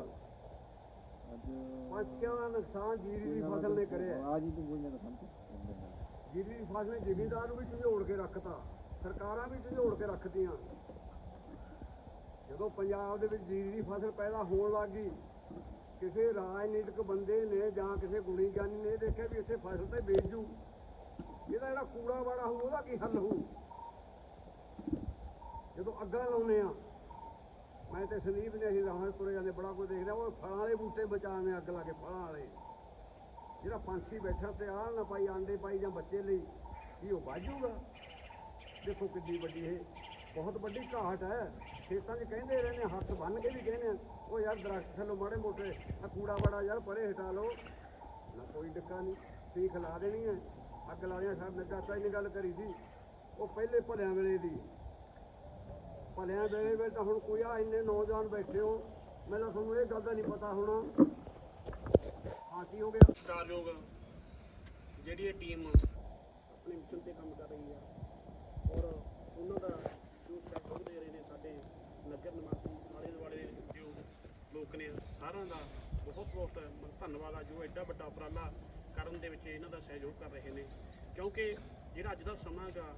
ਪੰਛੀਆਂ ਦਾ ਨੁਕਸਾਨ ਜੀਰੀ ਦੀ ਫਸਲ ਨੇ ਕਰਿਆ। ਜੀਰੀ ਦੀ ਫਸਲ ਨੇ ਜ਼ਿਮੀਂਦਾਰ ਨੂੰ ਵੀ ਝੰਜੋੜ ਕੇ ਰੱਖਤਾ, ਸਰਕਾਰਾਂ ਵੀ ਝੰਜੋੜ ਕੇ ਰੱਖਦੀਆਂ ਜਦੋਂ ਪੰਜਾਬ ਦੇ ਵਿੱਚ ਜੀਰੀ ਦੀ ਫਸਲ ਪੈਦਾ ਹੋਣ ਲੱਗ ਗਈ, ਕਿਸੇ ਰਾਜਨੀਤਿਕ ਬੰਦੇ ਨੇ ਜਾਂ ਕਿਸੇ ਗੁਣੀ ਗਿਆਨੀ ਨੇ ਦੇਖਿਆ ਵੀ ਇੱਥੇ ਫਸਲ ਤੇ ਬੀਜੂ। ਇਹਦਾ ਜਿਹੜਾ ਕੂੜਾ ਵਾੜਾ ਹੋਊ, ਉਹਦਾ ਕੀ ਹੱਲ ਹੋਊ? ਜਦੋਂ ਅੱਗਾਂ ਲਾਉਨੇ ਆ ਮੈਂ ਤੇ ਸੰਦੀਪ ਨੇ ਅਸੀਂ ਰਾਹਾਂ ਤੁਰੇ ਜਾਂਦੇ, ਬੜਾ ਕੁਝ ਦੇਖਦਾ, ਉਹ ਫਲਾਂ ਵਾਲੇ ਬੂਟੇ ਬਚਾਉਂਦੇ ਅੱਗ ਲਾ ਕੇ, ਫਲਾਂ ਵਾਲੇ। ਜਿਹੜਾ ਪੰਛੀ ਬੈਠਾ ਤੇ ਆਹ ਨਾ ਪਾਈ ਆਂਡੇ ਪਾਈ ਜਾਂ ਬੱਚੇ ਲਈ ਕੀ ਉਹ ਵਾਜੂਗਾ ਦੇਖੋ ਕਿੰਨੀ ਵੱਡੀ ਇਹ, ਬਹੁਤ ਵੱਡੀ ਘਾਟ ਹੈ। ਖੇਤਾਂ 'ਚ ਕਹਿੰਦੇ ਰਹਿੰਦੇ ਹੱਥ ਬੰਨ ਕੇ ਵੀ ਕਹਿੰਦੇ ਆ ਉਹ ਯਾਰ ਦਰਖਤ ਥੱਲੋਂ ਮਾੜੇ ਮੋਟੇ ਆ ਕੂੜਾ ਬੜਾ ਯਾਰ ਪਰੇ ਹਟਾ ਲਓ। ਨਾ ਕੋਈ ਡੱਕਾ ਨਹੀਂ ਸੀਖ ਲਾ ਦੇਣੀ ਹੈ। ਅੱਗ ਲਾ ਦੇਣੀ ਸਾਹਿਬ ਨੇ ਚਾਚਾ ਜੀ ਨੇ ਗੱਲ ਕਰੀ ਸੀ। ਉਹ ਪਹਿਲੇ ਭਲਿਆਂ ਵੇਲੇ ਦੀ। ਭਲਿਆਂ ਵੇਲੇ ਵਿੱਚ ਤਾਂ ਹੁਣ ਕੋਈ ਆ, ਇੰਨੇ ਨੌਜਵਾਨ ਬੈਠੇ ਹੋ। ਮੈਨੂੰ ਤੁਹਾਨੂੰ ਇਹ ਗੱਲ ਦਾ ਨਹੀਂ ਪਤਾ ਹੋਣਾ ਹਾਂ ਕੀ ਹੋ ਗਿਆ। ਸਤਿਕਾਰਯੋਗ ਜਿਹੜੀ ਇਹ ਟੀਮ ਆਪਣੇ ਮਿਸ਼ਨ ਤੇ ਕੰਮ ਕਰ ਰਹੀ ਆ। ਔਰ ਉਹਨਾਂ ਦਾ ਜੋ ਸਹਿਯੋਗ ਦੇ ਰਹੇ ਨੇ ਸਾਡੇ ਨਗਰ ਨਿਵਾਸੀ ਆਲੇ ਦੁਆਲੇ ਦੇ ਜੋ ਲੋਕ ਨੇ ਸਾਰਿਆਂ ਦਾ ਬਹੁਤ ਬਹੁਤ ਧੰਨਵਾਦ ਆ ਜੋ ਐਡਾ ਵੱਡਾ ਉਪਰਾਲਾ ਕਰਨ ਦੇ ਵਿੱਚ ਇਹਨਾਂ ਦਾ ਸਹਿਯੋਗ ਕਰ ਰਹੇ ਨੇ। ਕਿਉਂਕਿ ਜਿਹੜਾ ਅੱਜ ਦਾ ਸਮਾਂ ਹੈਗਾ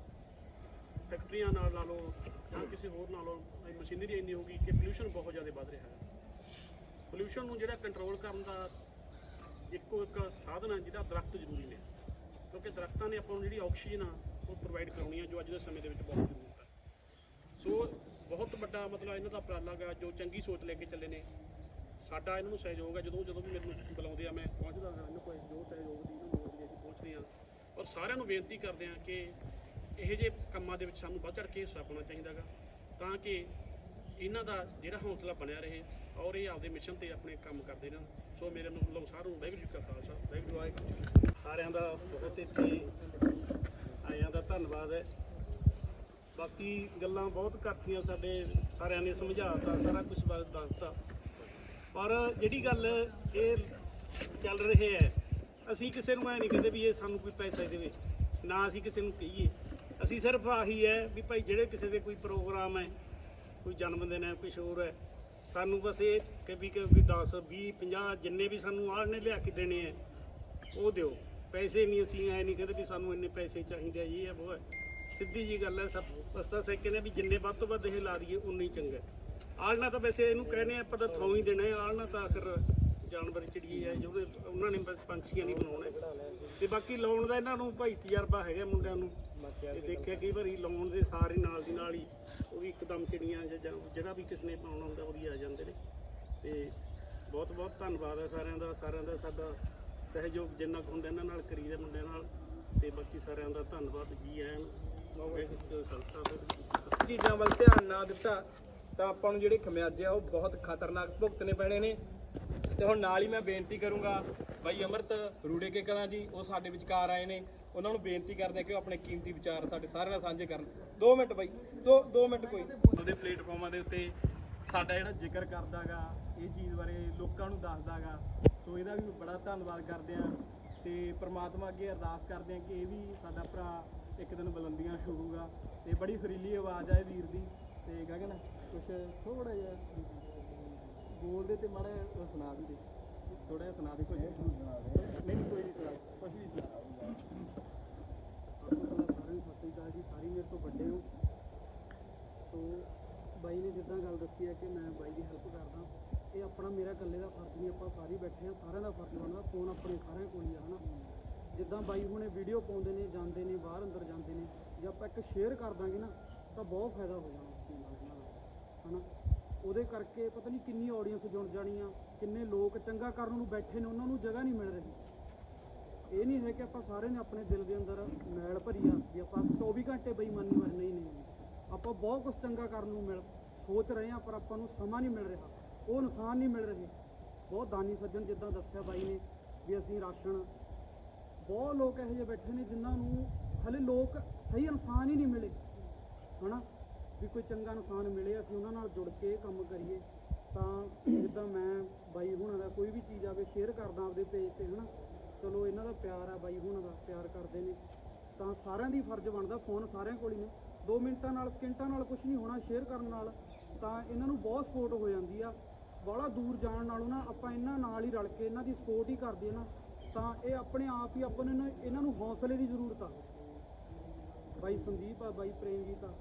ਫੈਕਟਰੀਆਂ ਨਾਲ ਲਾ ਲਓ ਜਾਂ ਕਿਸੇ ਹੋਰ ਨਾਲੋਂ ਮਸ਼ੀਨਰੀ ਇੰਨੀ ਹੋ ਗਈ ਕਿ ਪੋਲੂਸ਼ਨ ਬਹੁਤ ਜ਼ਿਆਦਾ ਵੱਧ ਰਿਹਾ ਹੈ। ਪੋਲੂਸ਼ਨ ਨੂੰ ਜਿਹੜਾ ਕੰਟਰੋਲ ਕਰਨ ਦਾ ਇੱਕੋ ਇੱਕ ਸਾਧਨ ਹੈ ਜਿਹਦਾ ਦਰਖਤ ਜ਼ਰੂਰੀ ਨੇ। ਕਿਉਂਕਿ ਦਰਖਤਾਂ ਨੇ ਆਪਾਂ ਨੂੰ ਜਿਹੜੀ ਆਕਸੀਜਨ ਆ, ਉਹ ਪ੍ਰੋਵਾਈਡ ਕਰਾਉਣੀ ਆ, ਜੋ ਅੱਜ ਦੇ ਸਮੇਂ ਦੇ ਵਿੱਚ ਬਹੁਤ ਜ਼ਰੂਰਤ ਹੈ ਸੋ ਬਹੁਤ ਵੱਡਾ ਮਤਲਬ ਇਹਨਾਂ ਦਾ ਉਪਰਾਲਾ ਗਾ, ਜੋ ਚੰਗੀ ਸੋਚ ਲੈ ਕੇ ਚੱਲੇ ਨੇ। ਸਾਡਾ ਇਹਨਾਂ ਨੂੰ ਸਹਿਯੋਗ ਹੈ ਜਦੋਂ ਜਦੋਂ ਵੀ ਮੈਨੂੰ ਬੁਲਾਉਂਦੇ ਆ, ਮੈਂ ਪਹੁੰਚਦਾ ਹਾਂ ਇਹਨਾਂ ਕੋਈ ਜੋ ਸਹਿਯੋਗ ਦੀ ਇਹਨਾਂ ਨੂੰ ਲੋੜ ਦੀ ਅਸੀਂ ਪਹੁੰਚਦੇ ਹਾਂ ਔਰ ਸਾਰਿਆਂ ਨੂੰ ਬੇਨਤੀ ਕਰਦੇ ਹਾਂ ਕਿ ਇਹੋ ਜਿਹੇ ਕੰਮਾਂ ਦੇ ਵਿੱਚ ਸਾਨੂੰ ਵੱਧ ਚੜ ਕੇ ਹਿੱਸਾ ਪਾਉਣਾ ਚਾਹੀਦਾ ਗਾ, ਤਾਂ ਕਿ ਇਹਨਾਂ ਦਾ ਜਿਹੜਾ ਹੌਸਲਾ ਬਣਿਆ ਰਹੇ ਔਰ ਇਹ ਆਪਦੇ ਮਿਸ਼ਨ ਤੇ ਆਪਣੇ ਕੰਮ ਕਰਦੇ ਰਹਿਣ। ਸੋ ਮੇਰੇ ਨੂੰ ਵੱਲੋਂ ਸਾਰਿਆਂ ਨੂੰ ਵਾਹਿਗੁਰੂ ਜੀ ਕਾ ਖਾਲਸਾ, ਵਾਹਿਗੁਰੂ ਆਏ ਸਾਰਿਆਂ ਦਾ ਬਹੁਤ ਇੱਥੇ ਆਇਆਂ ਦਾ ਧੰਨਵਾਦ ਹੈ। ਬਾਕੀ ਗੱਲਾਂ ਬਹੁਤ ਕਰਤੀਆਂ ਸਾਡੇ ਸਾਰਿਆਂ ਨੇ ਸਮਝਾਤਾ, ਸਾਰਾ ਕੁਝ ਦੱਸਤਾ। ਪਰ ਜਿਹੜੀ ਗੱਲ ਇਹ ਚੱਲ ਰਹੇ ਹੈ, ਅਸੀਂ ਕਿਸੇ ਨੂੰ ਐ ਨਹੀਂ ਕਹਿੰਦੇ ਵੀ ਇਹ ਸਾਨੂੰ ਕੋਈ ਪੈਸਾ ਦੇਵੇ, ਨਾ ਅਸੀਂ ਕਿਸੇ ਨੂੰ ਕਹੀਏ। ਅਸੀਂ ਸਿਰਫ ਆਹੀ ਹੈ ਵੀ ਭਾਈ ਜਿਹੜੇ ਕਿਸੇ ਦੇ ਕੋਈ ਪ੍ਰੋਗਰਾਮ ਹੈ ਕੋਈ ਜਨਮ ਦਿਨ ਹੈ, ਕੁਛ ਹੋਰ ਹੈ। ਸਾਨੂੰ ਬਸ ਇਹ ਕਿ ਵੀ ਕਿ ਵੀ 10 20 50 ਜਿੰਨੇ ਵੀ ਸਾਨੂੰ ਆੜ ਨੇ ਲਿਆ ਕੇ ਦੇਣੇ ਹੈ, ਉਹ ਦਿਓ। ਪੈਸੇ ਨਹੀਂ ਅਸੀਂ, ਐ ਨਹੀਂ ਕਹਿੰਦੇ ਵੀ ਸਾਨੂੰ ਇੰਨੇ ਪੈਸੇ ਚਾਹੀਦੇ ਆ, ਇਹ ਹੈ, ਉਹ ਹੈ। ਸਿੱਧੀ ਜੀ ਗੱਲ ਹੈ, ਸਭ ਬਸਤਾ ਸੈਕਿੰਡ ਹੈ ਵੀ ਜਿੰਨੇ ਵੱਧ ਤੋਂ ਵੱਧ ਇਹ ਲਾ ਦਈਏ ਹੀ ਚੰਗਾ ਆੜਨਾ ਤਾਂ ਵੈਸੇ ਇਹਨੂੰ ਕਹਿੰਦੇ ਆ ਪਤਾ ਥਾਂ ਹੀ ਦੇਣਾ ਆੜਨਾ ਤਾਂ ਆਖਰ ਜਾਨਵਰ ਚਿੜੀਏ ਹੈ ਜਿਹੜੇ ਉਹਨਾਂ ਨੇ ਬਸ ਪੰਛੀਆਂ ਨਹੀਂ ਬਣਾਉਣਾ। ਹੈ। ਤੇ ਬਾਕੀ ਲਾਉਣ ਦਾ ਇਹਨਾਂ ਨੂੰ ਭਾਈ ਤਜਰਬਾ ਹੈਗਾ ਮੁੰਡਿਆਂ ਨੂੰ। ਤੇ ਦੇਖਿਆ ਕਈ ਵਾਰੀ ਲਾਉਣ ਦੇ ਸਾਰੇ ਨਾਲ ਦੀ ਨਾਲ ਹੀ ਉਹ ਵੀ ਇੱਕਦਮ ਚਿੜੀਆਂ ਜਾਂ ਜਿਹੜਾ ਵੀ ਕਿਸ ਨੇ ਪਾਉਣਾ ਹੁੰਦਾ ਉਹ ਵੀ ਆ ਜਾਂਦੇ ਨੇ। ਤੇ ਬਹੁਤ ਬਹੁਤ ਧੰਨਵਾਦ ਹੈ ਸਾਰਿਆਂ ਦਾ ਸਾਰਿਆਂ ਦਾ ਸਾਡਾ ਸਹਿਯੋਗ ਜਿੰਨਾ ਕੁ ਹੁੰਦਾ ਇਹਨਾਂ ਨਾਲ ਕਰੀਦਾ ਮੁੰਡਿਆਂ ਨਾਲ। ਤੇ ਬਾਕੀ ਸਾਰਿਆਂ ਦਾ ਧੰਨਵਾਦ ਜੀ ਆਇਆਂ ਖਾਲਸਾ ਚੀਜ਼ਾਂ ਵੱਲ ਧਿਆਨ ਨਾ ਦਿੱਤਾ ਤਾਂ ਆਪਾਂ ਨੂੰ ਜਿਹੜੇ ਖਮਿਆਜੇ ਆ ਉਹ ਬਹੁਤ ਖਤਰਨਾਕ ਭੁਗਤਣੇ ਪੈਣੇ ਨੇ। ਤੇ ਹੁਣ ਨਾਲ ਹੀ ਮੈਂ ਬੇਨਤੀ ਕਰੂੰਗਾ ਬਾਈ ਅਮਰਤ ਰੂੜੇ ਕੇ ਕਲਾਂ ਜੀ, ਉਹ ਸਾਡੇ ਵਿਚਕਾਰ ਆਏ ਨੇ। ਉਹਨਾਂ ਨੂੰ ਬੇਨਤੀ ਕਰਦੇ ਆ ਕਿ ਉਹ ਆਪਣੇ ਕੀਮਤੀ ਵਿਚਾਰ ਸਾਡੇ ਸਾਰਿਆਂ ਨਾਲ ਸਾਂਝੇ ਕਰਨ। 2 ਮਿੰਟ ਬਾਈ 2 2 ਮਿੰਟ ਕੋਈ। ਉਹਦੇ ਪਲੇਟਫਾਰਮਾਂ ਦੇ ਉੱਤੇ ਸਾਡਾ ਜਿਹੜਾ ਜ਼ਿਕਰ ਕਰਦਾਗਾ, ਇਹ ਚੀਜ਼ ਬਾਰੇ ਲੋਕਾਂ ਨੂੰ ਦੱਸਦਾਗਾ। ਸੋ ਇਹਦਾ ਵੀ ਬੜਾ ਧੰਨਵਾਦ ਕਰਦੇ ਆ। ਤੇ ਪ੍ਰਮਾਤਮਾ ਅੱਗੇ ਅਰਦਾਸ ਕਰਦੇ ਆ ਕਿ ਇਹ ਵੀ ਸਾਡਾ ਭਰਾ ਇੱਕ ਦਿਨ ਬੁਲੰਦੀਆਂ ਛੂਹੂਗਾ ਤੇ ਬੜੀ ਸੁਰੀਲੀ ਆਵਾਜ਼ ਆ ਇਹ ਵੀਰ ਦੀ। ਤੇ ਗਗਨ, ਕੁਛ ਥੋੜਾ ਜਿਹਾ ਬੋਲਦੇ ਤੇ ਮਾੜਾ ਜਿਹਾ ਸੁਣਾ ਵੀ ਦੇ ਥੋੜਾ ਜਿਹਾ ਸੁਣਾ ਦੇ ਕੁਝ ਨਹੀਂ ਨਹੀਂ ਕੋਈ ਨਹੀਂ ਸੁਣਾ। ਕੁਝ ਵੀ ਸੁਣਾ ਸਾਰਿਆਂ ਨੂੰ ਸਤਿ ਸ੍ਰੀ ਅਕਾਲ ਜੀ। ਸਾਰੀ ਮੇਰੇ ਤੋਂ ਵੱਡੇ ਹੋ। ਸੋ ਬਾਈ ਨੇ ਜਿੱਦਾਂ ਗੱਲ ਦੱਸੀ ਹੈ ਕਿ ਮੈਂ ਬਾਈ ਦੀ ਹੈਲਪ ਕਰਦਾ। ਇਹ ਆਪਣਾ ਮੇਰਾ ਇਕੱਲੇ ਦਾ ਫਰਜ਼ ਨਹੀਂ। ਆਪਾਂ ਸਾਰੇ ਬੈਠੇ ਆ ਸਾਰਿਆਂ ਦਾ ਫਰਜ਼ ਬਣਦਾ। ਫੋਨ ਆਪਣੇ ਸਾਰਿਆਂ ਕੋਲ ਹੀ ਆ ਹਨਾ। ਜਿੱਦਾਂ ਬਾਈ ਹੁਣੇ ਵੀਡੀਓ ਪਾਉਂਦੇ ਨੇ ਜਾਂਦੇ ਨੇ ਬਾਹਰ ਅੰਦਰ ਜਾਂਦੇ ਨੇ ਜੇ ਆਪਾਂ ਇੱਕ ਸ਼ੇਅਰ ਕਰ ਦਾਂਗੇ ਨਾ ਤਾਂ ਬਹੁਤ ਫਾਇਦਾ ਹੋ ਜਾਣਾ ਉਸ ਚੀਜ਼ ਨਾਲ ਹਨਾ। ਉਹਦੇ ਕਰਕੇ ਪਤਾ ਨਹੀਂ ਕਿੰਨੀ ਆਡੀਅנס ਜੁੜ ਜਾਣੀ ਆ ਕਿੰਨੇ ਲੋਕ ਚੰਗਾ ਕਰਨ ਨੂੰ ਬੈਠੇ ਨੇ, ਉਹਨਾਂ ਨੂੰ ਜਗ੍ਹਾ ਨਹੀਂ ਮਿਲ ਰਹੀ। ਇਹ ਨਹੀਂ ਹੈ ਕਿ ਆਪਾਂ ਸਾਰੇ ਨੇ ਆਪਣੇ ਦਿਲ ਦੇ ਅੰਦਰ ਮੈਲ ਭਰੀ ਆ ਵੀ ਆਪਾਂ 24 ਘੰਟੇ ਬੇਈਮਾਨੀ ਮਾਰ ਨਹੀਂ ਨਹੀਂ। ਆਪਾਂ ਬਹੁਤ ਕੁਝ ਚੰਗਾ ਕਰਨ ਨੂੰ ਮਿਲ ਸੋਚ ਰਹੇ ਆ ਪਰ ਆਪਾਂ ਨੂੰ ਸਮਾਂ ਨਹੀਂ ਮਿਲ ਰਿਹਾ। ਉਹ ਇਨਸਾਨ ਨਹੀਂ ਮਿਲ ਰਹੇ। ਬਹੁਤ ਦਾਨੀ ਸੱਜਣ ਜਿੱਦਾਂ ਦੱਸਿਆ ਬਾਈ ਨੇ ਵੀ ਅਸੀਂ ਰਾਸ਼ਨ ਬਹੁਤ ਲੋਕ ਇਹੋ ਜਿਹੇ ਬੈਠੇ ਨੇ ਜਿਨ੍ਹਾਂ ਨੂੰ ਹਲੇ ਲੋਕ ਸਹੀ ਇਨਸਾਨ ਹੀ ਨਹੀਂ ਮਿਲੇ। ਹਨਾ? ਵੀ ਕੋਈ ਚੰਗਾ ਇਨਸਾਨ ਮਿਲੇ, ਅਸੀਂ ਉਹਨਾਂ ਨਾਲ ਜੁੜ ਕੇ ਕੰਮ ਕਰੀਏ। ਤਾਂ ਜਿੱਦਾਂ ਮੈਂ ਬਾਈ ਹੁਣਾਂ ਦਾ ਕੋਈ ਵੀ ਚੀਜ਼ ਆਵੇ ਸ਼ੇਅਰ ਕਰਦਾ ਆਪਦੇ ਪੇਜ ਤੇ, ਹਨਾ। ਚਲੋ, ਇਹਨਾਂ ਦਾ ਪਿਆਰ ਆ ਬਾਈ ਹੁਣਾਂ ਦਾ, ਪਿਆਰ ਕਰਦੇ ਨੇ। ਤਾਂ ਸਾਰਿਆਂ ਦੀ ਫਰਜ਼ ਬਣਦਾ ਫੋਨ ਸਾਰਿਆਂ ਕੋਲ ਹੀ ਨੇ। 2 ਮਿੰਟਾਂ ਨਾਲ, ਸਕਿੰਟਾਂ ਨਾਲ ਕੁਝ ਨਹੀਂ ਹੋਣਾ ਸ਼ੇਅਰ ਕਰਨ ਨਾਲ, ਤਾਂ ਇਹਨਾਂ ਨੂੰ ਬਹੁਤ ਸਪੋਰਟ ਹੋ ਜਾਂਦੀ ਆ। ਬਾਹਲਾ ਦੂਰ ਜਾਣ ਨਾਲੋਂ ਨਾ, ਆਪਾਂ ਇਹਨਾਂ ਨਾਲ ਹੀ ਰਲ ਕੇ, ਇਹਨਾਂ ਦੀ ਸਪੋਰਟ ਹੀ ਕਰਦੇ ਆ ਨਾ, ਤਾਂ ਇਹ ਆਪਣੇ ਆਪ ਹੀ ਆਪਾਂ ਨੂੰ, ਇਹਨਾਂ- ਇਹਨਾਂ ਨੂੰ ਹੌਸਲੇ ਦੀ ਜ਼ਰੂਰਤ ਆ। ਬਾਈ ਸੰਦੀਪ ਆ, ਬਾਈ ਪ੍ਰੇਮਜੀਤ ਆ।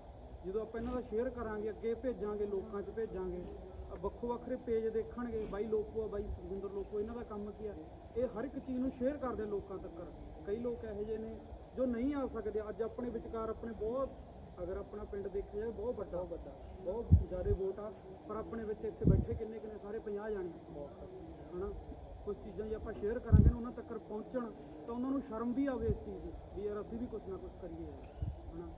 ਜਦੋਂ ਆਪਾਂ ਇਹਨਾਂ ਦਾ ਸ਼ੇਅਰ ਕਰਾਂਗੇ, ਅੱਗੇ ਭੇਜਾਂਗੇ, ਲੋਕਾਂ 'ਚ ਭੇਜਾਂਗੇ ਵੱਖੋ ਵੱਖਰੇ ਪੇਜ ਦੇਖਣਗੇ, ਬਾਈ ਲੋਕੋ ਆ, ਬਾਈ ਸੁਖਿੰਦਰ ਲੋਕੋ, ਇਹਨਾਂ ਦਾ ਕੰਮ ਕੀ ਆ? ਇਹ ਹਰ ਇੱਕ ਚੀਜ਼ ਨੂੰ ਸ਼ੇਅਰ ਕਰਦੇ ਲੋਕਾਂ ਤੱਕ। ਕਈ ਲੋਕ ਇਹੋ ਜਿਹੇ ਨੇ ਜੋ ਨਹੀਂ ਆ ਸਕਦੇ। ਅੱਜ ਆਪਣੇ ਵਿਚਕਾਰ ਆਪਣੇ ਬਹੁਤ, ਅਗਰ ਆਪਣਾ ਪਿੰਡ ਦੇਖਿਆ ਜਾਏ ਬਹੁਤ ਵੱਡਾ ਵੱਡਾ ਬਹੁਤ ਜ਼ਿਆਦਾ ਵੋਟ ਆ, ਪਰ ਆਪਣੇ ਵਿੱਚ ਇੱਥੇ ਬੈਠੇ ਕਿੰਨੇ ਕਿੰਨੇ ਸਾਰੇ 50 ਜਾਣੇ। ਹਨਾ? ਕੁਝ ਚੀਜ਼ਾਂ ਜੇ ਆਪਾਂ ਸ਼ੇਅਰ ਕਰਾਂਗੇ ਨਾ, ਉਹਨਾਂ ਤੱਕ ਪਹੁੰਚਣ, ਤਾਂ ਉਹਨਾਂ ਨੂੰ ਸ਼ਰਮ ਵੀ ਆਵੇ ਇਸ ਚੀਜ਼ ਦੀ, ਵੀ ਯਾਰ ਅਸੀਂ ਵੀ ਕੁਝ ਨਾ ਕੁਝ ਕਰੀਏ।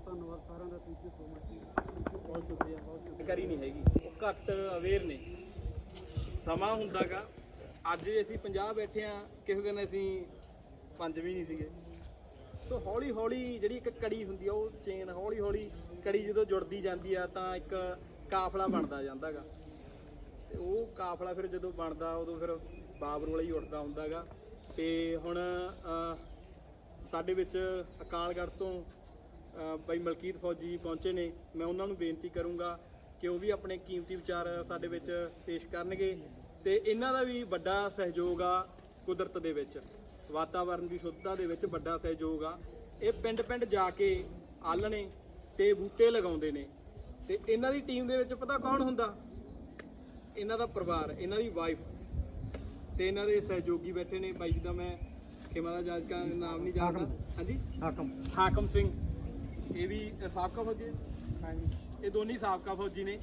ਧੰਨਵਾਦ ਸਾਰਿਆਂ ਦਾ ਥੈਂਕ ਯੂ ਸੋ ਮਚ ਬਹੁਤ ਸ਼ੁਕਰੀਆ ਬਹੁਤ ਸ਼ੁਕਰੀਆ। ਕਰੀ ਨਹੀਂ ਹੈਗੀ। ਉਹ ਘੱਟ ਅਵੇਅਰ ਨੇ। ਸਮਾਂ ਹੁੰਦਾਗਾ। ਅੱਜ ਵੀ ਅਸੀਂ 50 ਬੈਠੇ ਆ। ਕਿਸੇ ਦਿਨ ਅਸੀਂ ਪੰਜ ਵੀ ਨਹੀਂ ਸੀਗੇ। ਸੋ ਹੌਲੀ ਹੌਲੀ ਜਿਹੜੀ ਇੱਕ ਕੜੀ ਹੁੰਦੀ ਆ, ਉਹ ਚੇਨ ਹੌਲੀ ਹੌਲੀ ਕੜੀ ਜਦੋਂ ਜੁੜਦੀ ਜਾਂਦੀ ਆ, ਤਾਂ ਇੱਕ ਕਾਫਲਾ ਬਣਦਾ ਜਾਂਦਾਗਾ। ਤੇ ਉਹ ਕਾਫਲਾ ਫਿਰ ਜਦੋਂ ਬਣਦਾ, ਉਦੋਂ ਫਿਰ ਬਾਬਰ ਵਾਲਾ ਹੀ ਉੱਠਦਾ ਹੁੰਦਾਗਾ। ਤੇ ਹੁਣ ਸਾਡੇ ਵਿੱਚ ਅਕਾਲਗੜ੍ਹ ਤੋਂ ਬਾਈ ਮਲਕੀਤ ਫੌਜੀ ਪਹੁੰਚੇ ਨੇ। ਮੈਂ ਉਹਨਾਂ ਨੂੰ ਬੇਨਤੀ ਕਰੂੰਗਾ ਕਿ ਉਹ ਵੀ ਆਪਣੇ ਕੀਮਤੀ ਵਿਚਾਰ ਸਾਡੇ ਵਿੱਚ ਪੇਸ਼ ਕਰਨਗੇ ਤੇ ਇਹਨਾਂ ਦਾ ਵੀ ਵੱਡਾ ਸਹਿਯੋਗ ਆ ਕੁਦਰਤ ਦੇ ਵਿੱਚ। ਵਾਤਾਵਰਣ ਦੀ ਸ਼ੁੱਧਤਾ ਦੇ ਵਿੱਚ ਵੱਡਾ ਸਹਿਯੋਗ ਆ। ਇਹ ਪਿੰਡ ਪਿੰਡ ਜਾ ਕੇ ਆਲਣੇ ਤੇ ਬੂਟੇ ਲਗਾਉਂਦੇ ਨੇ। ਤੇ ਇਹਨਾਂ ਦੀ ਟੀਮ ਦੇ ਵਿੱਚ ਪਤਾ ਕੌਣ ਹੁੰਦਾ? ਇਹਨਾਂ ਦਾ ਪਰਿਵਾਰ ਇਹਨਾਂ ਦੀ ਵਾਈਫ ਤੇ ਇਹਨਾਂ ਦੇ ਸਹਿਯੋਗੀ ਬੈਠੇ ਨੇ। ਬਾਈ ਜੀ ਦਾ ਮੈਂ ਖੇਮਾ ਦਾ ਜੱਜ ਦਾ ਨਾਮ ਨਹੀਂ ਜਾਣਦਾ। ਹਾਂਜੀ? ਹਾਕਮ। ਹਾਕਮ ਸਿੰਘ। ਇਹ ਵੀ ਸਾਬਕਾ ਫੌਜੀ? ਹਾਂਜੀ। ਇਹ ਦੋਨੇ ਸਾਬਕਾ ਫੌਜੀ ਨੇ।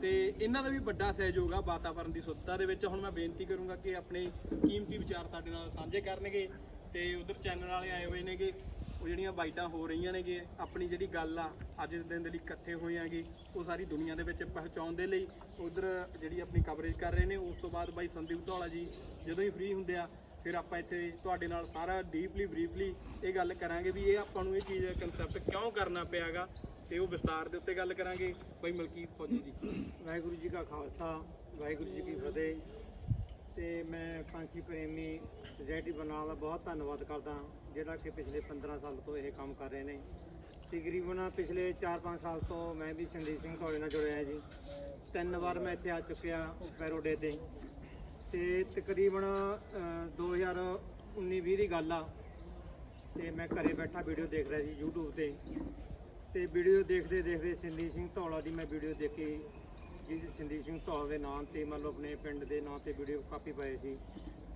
ਤੇ ਇਹਨਾਂ ਦਾ ਵੀ ਵੱਡਾ ਸਹਿਯੋਗ ਆ ਵਾਤਾਵਰਣ ਦੀ ਸੁੱਧਤਾ ਦੇ ਵਿੱਚ। ਹੁਣ ਮੈਂ ਬੇਨਤੀ ਕਰੂੰਗਾ ਕਿ ਆਪਣੇ ਕੀਮਤੀ ਵਿਚਾਰ ਸਾਡੇ ਨਾਲ ਸਾਂਝੇ ਕਰਨਗੇ ਤੇ ਉਧਰ ਚੈਨਲ ਵਾਲੇ ਆਏ ਹੋਏ ਨੇਗੇ। ਉਹ ਜਿਹੜੀਆਂ ਬਾਈਟਾਂ ਹੋ ਰਹੀਆਂ ਨੇਗੇ ਆਪਣੀ ਜਿਹੜੀ ਗੱਲ ਆ ਅੱਜ ਦੇ ਦਿਨ ਦੇ ਲਈ ਇਕੱਠੇ ਹੋਏ ਆਂਗੇ। ਉਹ ਸਾਰੀ ਦੁਨੀਆ ਦੇ ਵਿੱਚ ਪਹੁੰਚਾਉਣ ਦੇ ਲਈ। ਉਧਰ ਜਿਹੜੀ ਆਪਣੀ ਕਵਰੇਜ ਕਰ ਰਹੇ ਨੇ ਉਸ ਤੋਂ ਬਾਅਦ ਬਾਈ ਸੰਦੀਪ ਧੌਲਾ ਜੀ ਜਦੋਂ ਹੀ ਫ੍ਰੀ ਹੁੰਦੇ ਆ ਫਿਰ ਆਪਾਂ ਇੱਥੇ ਤੁਹਾਡੇ ਨਾਲ ਸਾਰਾ ਡੀਪਲੀ ਬਰੀਫਲੀ ਇਹ ਗੱਲ ਕਰਾਂਗੇ ਵੀ ਇਹ ਆਪਾਂ ਨੂੰ ਇਹ ਚੀਜ਼ ਕਨਸੈਪਟ ਕਿਉਂ ਕਰਨਾ ਪਿਆਗਾ ਤੇ ਉਹ ਵਿਸਤਾਰ ਦੇ ਉੱਤੇ ਗੱਲ ਕਰਾਂਗੇ। ਬਾਈ ਮਲਕੀਤ ਫੌਜੀ ਜੀ। ਵਾਹਿਗੁਰੂ ਜੀ ਕਾ ਖਾਲਸਾ, ਵਾਹਿਗੁਰੂ ਜੀ ਕੀ ਫਤਿਹ। ਤੇ ਮੈਂ ਪੰਛੀ ਪ੍ਰੇਮੀ ਸੁਸਾਇਟੀ ਬਰਨਾਲਾ ਦਾ ਬਹੁਤ ਧੰਨਵਾਦ ਕਰਦਾ ਜਿਹੜਾ ਕਿ ਪਿਛਲੇ 15 ਸਾਲ ਤੋਂ ਇਹ ਕੰਮ ਕਰ ਰਹੇ ਨੇ। ਤਕਰੀਬਨ ਪਿਛਲੇ 4-5 ਸਾਲ ਤੋਂ ਮੈਂ ਵੀ ਸੰਦੀਪ ਸਿੰਘ ਤੁਹਾਡੇ ਨਾਲ ਜੁੜਿਆ ਜੀ। ਤਿੰਨ ਵਾਰ ਮੈਂ ਇੱਥੇ ਆ ਚੁੱਕਿਆ ਪੈਰੋਡੇ ਤੇ। ਤੇ ਤਕਰੀਬਨ 2019-20 ਦੀ ਗੱਲ ਆ। ਤੇ ਮੈਂ ਘਰੇ ਬੈਠਾ ਵੀਡੀਓ ਦੇਖ ਰਿਹਾ ਸੀ YouTube ਤੇ। ਤੇ ਵੀਡੀਓ ਦੇਖਦੇ ਦੇਖਦੇ ਸਿੰਧੀ ਸਿੰਘ ਧੌਲਾ ਦੀ ਮੈਂ ਵੀਡੀਓ ਦੇਖੀ, ਜਿਸ ਸਿੰਧੀ ਸਿੰਘ ਧੌਲਾ ਦੇ ਨਾਮ ਤੇ ਮੰਨ ਲਓ ਆਪਣੇ ਪਿੰਡ ਦੇ ਨਾਮ ਤੇ ਵੀਡੀਓ ਕਾਪੀ ਪਾਏ ਸੀ।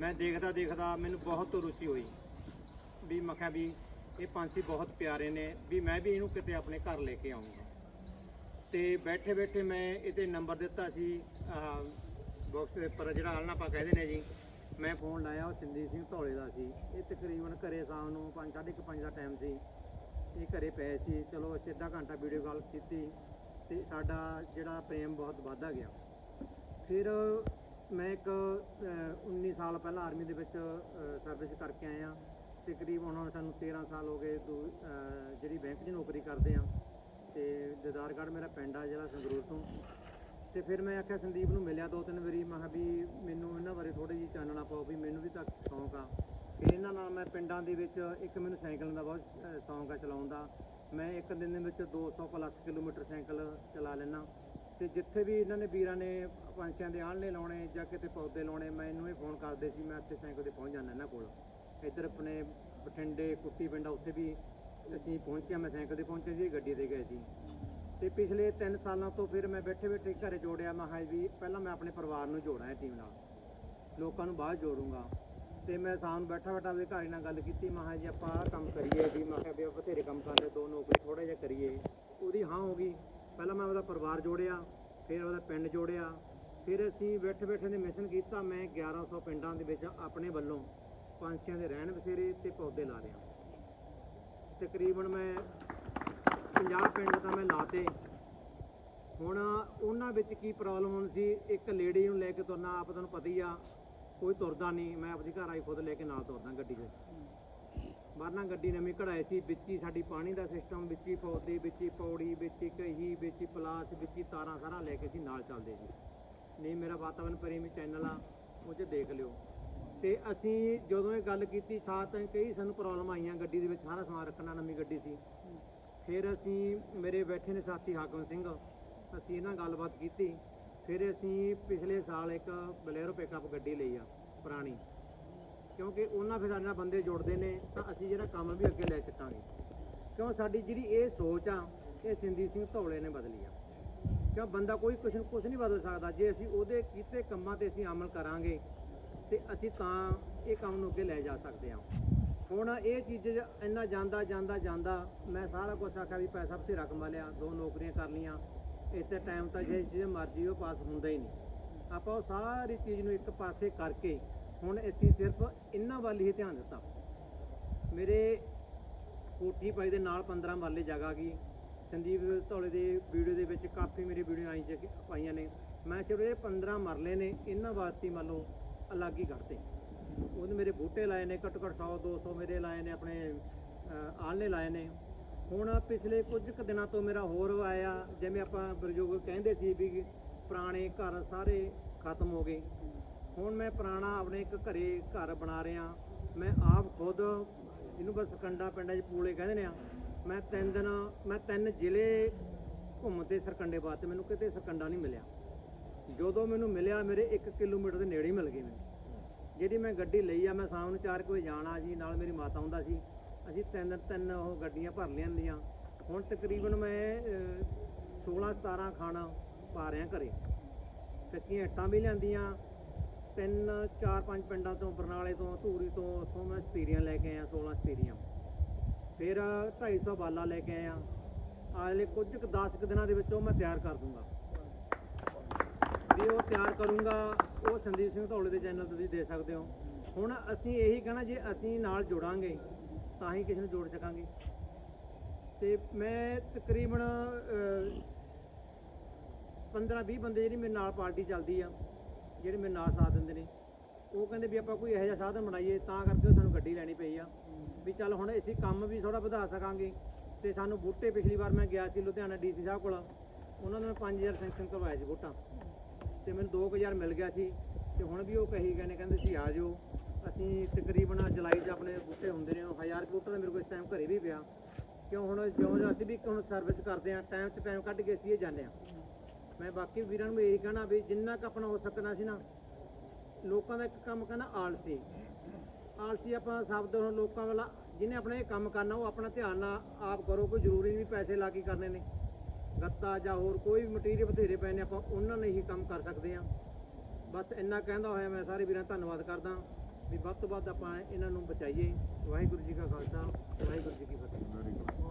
ਮੈਂ ਦੇਖਦਾ ਦੇਖਦਾ ਮੈਨੂੰ ਬਹੁਤ ਰੁਚੀ ਹੋਈ ਵੀ ਮੈਂ ਕਿਹਾ ਵੀ ਇਹ ਪੰਛੀ ਬਹੁਤ ਪਿਆਰੇ ਨੇ, ਵੀ ਮੈਂ ਵੀ ਇਹਨੂੰ ਕਿਤੇ ਆਪਣੇ ਘਰ ਲੈ ਕੇ ਆਉਂਗਾ ਤੇ ਬੈਠੇ ਬੈਠੇ ਮੈਂ ਇਹਦੇ ਨੰਬਰ ਦਿੱਤਾ ਸੀ ਬਾਕਸ ਪੇਪਰ ਜਿਹੜਾ ਆਲਣਾ ਆਪਾਂ ਕਹਿੰਦੇ ਨੇ ਜੀ। ਮੈਂ ਫੋਨ ਲਾਇਆ ਉਹ ਸਿੰਧੀ ਸਿੰਘ ਧੌਲੇ ਦਾ ਸੀ। ਇਹ ਤਕਰੀਬਨ ਘਰੇ ਸ਼ਾਮ ਨੂੰ 5 5:30 ਦਾ ਟਾਈਮ ਸੀ। ਇਹ ਘਰੇ ਪਏ ਸੀ। ਚਲੋ ਅਸੀਂ ਅੱਧਾ ਘੰਟਾ ਵੀਡੀਓ ਕਾਲ ਕੀਤੀ ਤੇ ਸਾਡਾ ਜਿਹੜਾ ਪ੍ਰੇਮ ਬਹੁਤ ਵੱਧਦਾ ਗਿਆ। ਫਿਰ ਮੈਂ ਇੱਕ ਅਹ, 19 ਸਾਲ ਪਹਿਲਾਂ ਆਰਮੀ ਦੇ ਵਿੱਚ ਸਰਵਿਸ ਕਰਕੇ ਆਇਆ। ਤਕਰੀਬਨ ਹੁਣ ਸਾਨੂੰ 13 ਸਾਲ ਹੋ ਗਏ ਦੂ- ਜਿਹੜੀ ਬੈਂਕ 'ਚ ਨੌਕਰੀ ਕਰਦੇ ਆ। ਤੇ ਦਿਦਾਰਗੜ੍ਹ ਮੇਰਾ ਪਿੰਡ ਆ ਜਿਹੜਾ ਸੰਗਰੂਰ ਤੋਂ। ਤੇ ਫਿਰ ਮੈਂ ਆਖਿਆ ਸੰਦੀਪ ਨੂੰ ਮਿਲਿਆ ਦੋ ਤਿੰਨ ਵਾਰੀ, ਮੈਂ ਕਿਹਾ ਵੀ ਮੈਨੂੰ ਇਹਨਾਂ ਬਾਰੇ ਥੋੜੀ ਜਿਹੀ ਚਾਨਣਾ ਪਾਓ ਵੀ ਮੈਨੂੰ ਵੀ ਤਾਂ ਸ਼ੌਂਕ ਆ। ਫਿਰ ਇਹਨਾਂ ਨਾਲ ਮੈਂ ਪਿੰਡਾਂ ਦੇ ਵਿੱਚ ਇੱਕ ਮੈਨੂੰ ਸਾਈਕਲ ਦਾ ਬਹੁਤ ਸ਼ੌਂਕ ਆ ਚਲਾਉਣ ਦਾ। ਮੈਂ ਇੱਕ ਦਿਨ ਦੇ ਵਿੱਚ 200 ਪਲੱਸ ਕਿਲੋਮੀਟਰ ਸਾਈਕਲ ਚਲਾ ਲੈਣਾ ਤੇ ਜਿੱਥੇ ਵੀ ਇਹਨਾਂ ਨੇ ਵੀਰਾਂ ਨੇ ਪੰਛੀਆਂ ਦੇ ਆਲ੍ਹਣੇ ਲਾਉਣੇ ਜਾਂ ਕਿਤੇ ਪੌਦੇ ਲਾਉਣੇ ਮੈਨੂੰ ਇਹ ਫੋਨ ਕਰਦੇ ਸੀ, ਮੈਂ ਉੱਥੇ ਸਾਈਕਲ ਤੇ ਪਹੁੰਚ ਜਾਂਦਾ ਇਹਨਾਂ ਕੋਲ। ਇੱਧਰ ਆਪਣੇ ਬਠਿੰਡੇ, ਕੁੱਟੀ ਪਿੰਡ ਆ, ਉੱਥੇ ਵੀ ਅਸੀਂ ਪਹੁੰਚਿਆ, ਮੈਂ ਸਾਈਕਲ ਤੇ ਪਹੁੰਚਿਆ ਸੀ ਇਹ ਗੱਡੀ ਤੇ ਗਏ ਸੀ। ਤੇ ਪਿਛਲੇ 3 ਸਾਲਾਂ ਤੋਂ ਫਿਰ ਮੈਂ ਬੈਠੇ ਬੈਠੇ ਘਰੇ ਜੋੜਿਆ, ਮੈਂ ਕਿਹਾ ਵੀ ਪਹਿਲਾਂ ਮੈਂ ਆਪਣੇ ਪਰਿਵਾਰ ਨੂੰ ਜੋੜਾਂ ਇਹ ਟੀਮ ਨਾਲ। ਲੋਕਾਂ ਨੂੰ ਬਾਅਦ ਜੋੜੂੰਗਾ। ਤੇ ਮੈਂ ਸ਼ਾਮ ਬੈਠਾ ਬੈਠਾ ਉਹਦੇ ਘਰ ਨਾਲ ਗੱਲ ਕੀਤੀ, ਮੈਂ ਕਿਹਾ ਜੀ ਆਪਾਂ ਆਹ ਕੰਮ ਕਰੀਏ ਵੀ ਮੈਂ ਕਿਹਾ ਵੀ ਆਪਾਂ ਬਥੇਰੇ ਕੰਮ ਕਰਦੇ, ਦੋ ਨੌਕਰੀ ਥੋੜਾ ਜਿਹਾ ਕਰੀਏ। ਉਹਦੀ ਹਾਂ ਹੋ ਗਈ। ਪਹਿਲਾਂ ਮੈਂ ਉਹਦਾ ਪਰਿਵਾਰ ਜੋੜਿਆ, ਫਿਰ ਉਹਦਾ ਪਿੰਡ ਜੋੜਿਆ। ਫਿਰ ਅਸੀਂ ਬੈਠੇ ਬੈਠੇ ਨੇ ਮਿਸ਼ਨ ਕੀਤਾ, ਮੈਂ 1100 ਪਿੰਡਾਂ ਦੇ ਵਿੱਚ ਆਪਣੇ ਵੱਲੋਂ ਪੰਛੀਆਂ ਦੇ ਰਹਿਣ ਬਸੇਰੇ ਤੇ ਪੌਦੇ ਲਾ ਲਿਆ ਤਕਰੀਬਨ ਮੈਂ 50 ਪਿੰਡ ਤਾਂ ਮੈਂ ਲਾਤੇ। ਹੁਣ ਉਹਨਾਂ ਵਿੱਚ ਕੀ ਪ੍ਰੋਬਲਮ ਹੁੰਦੀ ਸੀ? ਇੱਕ ਲੇਡੀ ਨੂੰ ਲੈ ਕੇ ਤੁਰਨਾ, ਆਪ ਤੁਹਾਨੂੰ ਪਤਾ ਹੀ ਆ, ਕੋਈ ਤੁਰਦਾ ਨਹੀਂ। ਮੈਂ ਆਪਣੀ ਘਰ ਆਈ ਖੁਦ ਲੈ ਕੇ ਨਾਲ ਤੁਰਦਾ ਗੱਡੀ 'ਚ ਵਰਨਾ ਗੱਡੀ ਨਵੀਂ ਕਢਾਈ ਸੀ, ਵਿੱਚ ਹੀ ਸਾਡੀ ਪਾਣੀ ਦਾ ਸਿਸਟਮ ਵਿੱਚ ਹੀ ਪੌਦੇ ਵਿੱਚ ਹੀ ਪੌੜੀ, ਵਿੱਚ ਹੀ ਕਹੀ, ਵਿੱਚ ਹੀ ਪਲਾਸ, ਵਿੱਚ ਹੀ ਤਾਰਾਂ ਸਾਰਾ ਲੈ ਕੇ ਅਸੀਂ ਨਾਲ ਚੱਲਦੇ ਸੀ। ਨਹੀਂ, ਮੇਰਾ ਵਾਤਾਵਰਣ ਪ੍ਰੇਮੀ ਚੈਨਲ ਆ, ਉਹ 'ਚ ਦੇਖ ਲਿਓ। ਤੇ ਅਸੀਂ ਜਦੋਂ ਇਹ ਗੱਲ ਕੀਤੀ, ਸਾਥ ਤਾਂ ਕਈ ਸਾਨੂੰ ਪ੍ਰੋਬਲਮ ਆਈਆਂ ਗੱਡੀ ਦੇ ਵਿੱਚ, ਸਾਰਾ ਸਮਾਨ ਰੱਖਣਾ ਨਵੀਂ ਗੱਡੀ ਸੀ। ਫਿਰ ਅਸੀਂ ਮੇਰੇ ਬੈਠੇ ਨੇ ਸਾਥੀ ਹਾਕਮ ਸਿੰਘ। ਅਸੀਂ ਇਹਨਾਂ ਗੱਲਬਾਤ ਕੀਤੀ। ਫਿਰ ਅਸੀਂ ਪਿਛਲੇ ਸਾਲ ਇੱਕ ਬਲੇਰੋ ਪਿਕਅਪ ਗੱਡੀ ਲਈ ਆ, ਪੁਰਾਣੀ। ਕਿਉਂਕਿ ਉਹਨਾਂ ਫਿਰ ਸਾਡੇ ਨਾਲ ਬੰਦੇ ਜੁੜਦੇ ਨੇ, ਤਾਂ ਅਸੀਂ ਜਿਹੜਾ ਕੰਮ ਵੀ ਅੱਗੇ ਲੈ ਚੱਕਾਂਗੇ। ਕਿਉਂ ਸਾਡੀ ਜਿਹੜੀ ਇਹ ਸੋਚ ਆ, ਇਹ ਸਿੰਧੀ ਸਿੰਘ ਧੌਲੇ ਨੇ ਬਦਲੀ ਆ। ਕਿਉਂ ਬੰਦਾ ਕੋਈ ਕੁਛ ਕੁਛ ਨਹੀਂ ਬਦਲ ਸਕਦਾ। ਜੇ ਅਸੀਂ ਉਹਦੇ ਕੀਤੇ ਕੰਮਾਂ ਤੇ ਅਸੀਂ ਅਮਲ ਕਰਾਂਗੇ, ਤੇ ਅਸੀਂ ਤਾਂ ਇਹ ਕੰਮ ਨੂੰ ਅੱਗੇ ਲੈ ਜਾ ਸਕਦੇ ਹਾਂ। ਹੁਣ ਇਹ ਚੀਜ਼ ਇੰਨਾ ਜਾਂਦਾ ਜਾਂਦਾ ਜਾਂਦਾ, ਮੈਂ ਸਾਰਾ ਕੁਝ ਆਖਿਆ ਵੀ ਪੈਸਾ ਬਥੇਰਾ ਕਮਾ ਲਿਆ, ਦੋ ਨੌਕਰੀਆਂ ਕਰ ਲੀਆਂ ਇੱਥੇ ਟਾਈਮ ਤਾਂ ਜੇ ਜਿਹਦੇ ਮਰਜ਼ੀ ਉਹ ਪਾਸ ਹੁੰਦਾ ਹੀ ਨਹੀਂ। ਆਪਾਂ ਉਹ ਸਾਰੀ ਚੀਜ਼ ਨੂੰ ਇੱਕ ਪਾਸੇ ਕਰਕੇ ਹੁਣ ਅਸੀਂ ਸਿਰਫ ਇਹਨਾਂ ਵੱਲ ਹੀ ਧਿਆਨ ਦਿੱਤਾ। ਮੇਰੇ ਕੋਠੀ ਪਾਈ ਦੇ ਨਾਲ 15 ਮਰਲੇ ਜਗ੍ਹਾ ਗਈ। ਸੰਦੀਪ ਧੌਲੇ ਦੇ ਵੀਡੀਓ ਦੇ ਵਿੱਚ ਕਾਫੀ ਮੇਰੀ ਵੀਡੀਓ ਆਈ ਜਗ ਪਾਈਆਂ ਨੇ। ਮੈਂ ਸਿਰਫ ਇਹ 15 ਮਰਲੇ ਨੇ ਇਹਨਾਂ ਵਾਸਤੇ ਮੰਨ ਲਓ ਅਲੱਗ ਹੀ ਕੱਢਤੇ। ਉਹਨੇ ਮੇਰੇ ਬੂਟੇ ਲਾਏ ਨੇ ਘੱਟੋ ਘੱਟ 100 200 ਮੇਰੇ ਲਾਏ ਨੇ ਆਪਣੇ ਅਹ, ਲਾਏ ਨੇ। ਹੁਣ ਪਿਛਲੇ ਕੁਝ ਕੁ ਦਿਨਾਂ ਤੋਂ ਮੇਰਾ ਹੋਰ ਆਇਆ ਜਿਵੇਂ ਆਪਾਂ ਬਜ਼ੁਰਗ ਕਹਿੰਦੇ ਸੀ ਵੀ ਪੁਰਾਣੇ ਘਰ ਸਾਰੇ ਖਤਮ ਹੋ ਗਏ। ਹੁਣ ਮੈਂ ਪੁਰਾਣਾ ਆਪਣੇ ਇੱਕ ਘਰੇ ਘਰ ਬਣਾ ਰਿਹਾ। ਮੈਂ ਆਪ ਖੁਦ ਇਹਨੂੰ ਬਸ ਕੰਡਾ ਪਿੰਡਾਂ 'ਚ ਪੂਲੇ ਕਹਿੰਦੇ ਨੇ ਆ। ਮੈਂ ਤਿੰਨ ਦਿਨ ਮੈਂ ਤਿੰਨ ਜ਼ਿਲ੍ਹੇ ਘੁੰਮਦੇ ਸਰਕੰਡੇ ਬਾਤੇ ਮੈਨੂੰ ਕਿਤੇ ਸਰਕੰਡਾ ਨਹੀਂ ਮਿਲਿਆ। ਜਦੋਂ ਮੈਨੂੰ ਮਿਲਿਆ ਮੇਰੇ 1 ਕਿਲੋਮੀਟਰ ਦੇ ਨੇੜੇ ਹੀ ਮਿਲ ਗਏ ਮੈਨੂੰ। ਜਿਹੜੀ ਮੈਂ ਗੱਡੀ ਲਈ ਆ ਮੈਂ ਸ਼ਾਮ ਨੂੰ 4 ਵਜੇ ਜਾਣਾ ਜੀ ਨਾਲ ਮੇਰੀ ਮਾਤਾ ਹੁੰਦਾ ਸੀ। ਅਸੀਂ ਤਿੰਨ ਤਿੰਨ ਉਹ ਗੱਡੀਆਂ ਭਰ ਲਿਆਂਦੀਆਂ। ਹੁਣ ਤਕਰੀਬਨ ਮੈਂ ਅਹ, 16 17 ਖਾਣਾ ਪਾ ਰਿਹਾ ਘਰੇ। ਕੱਚੀਆਂ ਇੱਟਾਂ ਵੀ ਲਿਆਂਦੀਆਂ। ਤਿੰਨ ਚਾਰ ਪੰਜ ਪਿੰਡਾਂ ਤੋਂ ਬਰਨਾਲੇ ਤੋਂ ਧੂਰੀ ਤੋਂ ਉੱਥੋਂ ਮੈਂ ਸਪੀਰੀਆਂ ਲੈ ਕੇ ਆਇਆ 16 ਸਪੀਰੀਆਂ। ਫਿਰ 250 ਬਾਲਾ ਲੈ ਕੇ ਆਇਆ। ਆਲੇ ਕੁਝ ਕੁ 10 ਕੁ ਦਿਨਾਂ ਦੇ ਵਿੱਚ ਉਹ ਮੈਂ ਤਿਆਰ ਕਰ ਦੂੰਗਾ। ਵੀ ਉਹ ਤਿਆਰ ਕਰੂੰਗਾ, ਉਹ ਸੰਦੀਪ ਸਿੰਘ ਧੌਲੇ ਦੇ ਚੈਨਲ ਤੁਸੀਂ ਦੇ ਸਕਦੇ ਹੋ। ਹੁਣ ਅਸੀਂ ਇਹੀ ਕਹਿਣਾ, ਜੇ ਅਸੀਂ ਨਾਲ ਜੁੜਾਂਗੇ, ਤਾਂ ਹੀ ਕਿਸੇ ਨੂੰ ਜੋੜ ਸਕਾਂਗੇ। ਤੇ ਮੈਂ ਤਕਰੀਬਨ 15 20 ਬੰਦੇ ਜਿਹੜੀ ਮੇਰੇ ਨਾਲ ਪਾਰਟੀ ਚੱਲਦੀ ਆ, ਜਿਹੜੇ ਮੇਰੇ ਨਾਲ ਸਾਥ ਦਿੰਦੇ ਨੇ, ਉਹ ਕਹਿੰਦੇ ਵੀ ਆਪਾਂ ਕੋਈ ਇਹੋ ਜਿਹਾ ਸਾਧਨ ਬਣਾਈਏ, ਤਾਂ ਕਰਕੇ ਉਹ ਸਾਨੂੰ ਗੱਡੀ ਲੈਣੀ ਪਈ ਆ। ਵੀ ਚੱਲ ਹੁਣ ਅਸੀਂ ਕੰਮ ਵੀ ਥੋੜਾ ਵਧਾ ਸਕਾਂਗੇ, ਤੇ ਸਾਨੂੰ ਬੂਟੇ ਪਿਛਲੀ ਵਾਰ ਮੈਂ ਗਿਆ ਸੀ ਲੁਧਿਆਣਾ ਡੀਸੀ ਸਾਹਿਬ ਕੋਲ, ਉਹਨਾਂ ਨੇ 5000 ਸੈਂਕਸ਼ਨ ਕਰਵਾਇਆ ਸੀ ਬੂਟਾ। ਤੇ ਮੈਨੂੰ 2000 ਮਿਲ ਗਿਆ ਸੀ ਤੇ ਹੁਣ ਵੀ ਉਹ ਕਹੀ ਗਏ ਨੇ ਕਹਿੰਦੇ ਸੀ ਆ ਜਾਓ। ਅਸੀਂ ਤਕਰੀਬਨ ਜੁਲਾਈ 'ਚ ਆਪਣੇ ਬੂਟੇ ਹੁੰਦੇ ਨੇ, ਉਹ 1000 ਬੂਟਾ ਤਾਂ ਮੇਰੇ ਕੋਲ ਇਸ ਟਾਈਮ ਘਰੇ ਵੀ ਪਿਆ। ਕਿਉਂ ਹੁਣ ਜਿਉਂ ਜਿਉਂ ਅਸੀਂ ਵੀ ਹੁਣ ਸਰਵਿਸ ਕਰਦੇ ਆ ਟਾਈਮ 'ਚ ਟਾਈਮ ਕੱਢ ਕੇ ਅਸੀਂ ਇਹ ਜਾਂਦੇ ਆ ਮੈਂ ਬਾਕੀ ਵੀਰਾਂ ਨੂੰ ਇਹੀ ਕਹਿਣਾ ਵੀ ਜਿੰਨਾ ਕੁ ਆਪਣਾ ਹੋ ਸਕਣਾ ਸੀ ਨਾ, ਲੋਕਾਂ ਦਾ ਇੱਕ ਕੰਮ ਕਹਿੰਦਾ ਆਲਸੀ। ਆਲਸੀ ਆਪਾਂ ਸ਼ਬਦ ਹੁਣ ਲੋਕਾਂ ਵਾਲਾ, ਜਿਹਨੇ ਆਪਣਾ ਇਹ ਕੰਮ ਕਰਨਾ, ਉਹ ਆਪਣਾ ਧਿਆਨ ਨਾਲ ਆਪ ਕਰੋ, ਕੋਈ ਜ਼ਰੂਰੀ ਨਹੀਂ ਵੀ ਪੈਸੇ ਲਾ ਕੇ ਕਰਨੇ ਨੇ। ਗੱਤਾ ਜਾਂ ਹੋਰ ਕੋਈ ਵੀ ਮਟੀਰੀਅਲ ਬਥੇਰੇ ਪਏ ਨੇ ਆਪਾਂ ਉਹਨਾਂ ਨੇ ਹੀ ਕੰਮ ਕਰ ਸਕਦੇ ਆ ਬਸ ਇੰਨਾ ਕਹਿੰਦਾ ਹੋਇਆ ਮੈਂ ਸਾਰੇ ਵੀਰਾਂ ਧੰਨਵਾਦ ਕਰਦਾ ਵੀ ਵੱਧ ਤੋਂ ਵੱਧ ਆਪਾਂ ਇਹਨਾਂ ਨੂੰ ਬਚਾਈਏ। ਵਾਹਿਗੁਰੂ ਜੀ ਕਾ ਖਾਲਸਾ, ਵਾਹਿਗੁਰੂ ਜੀ ਕੀ ਫਤਿਹ।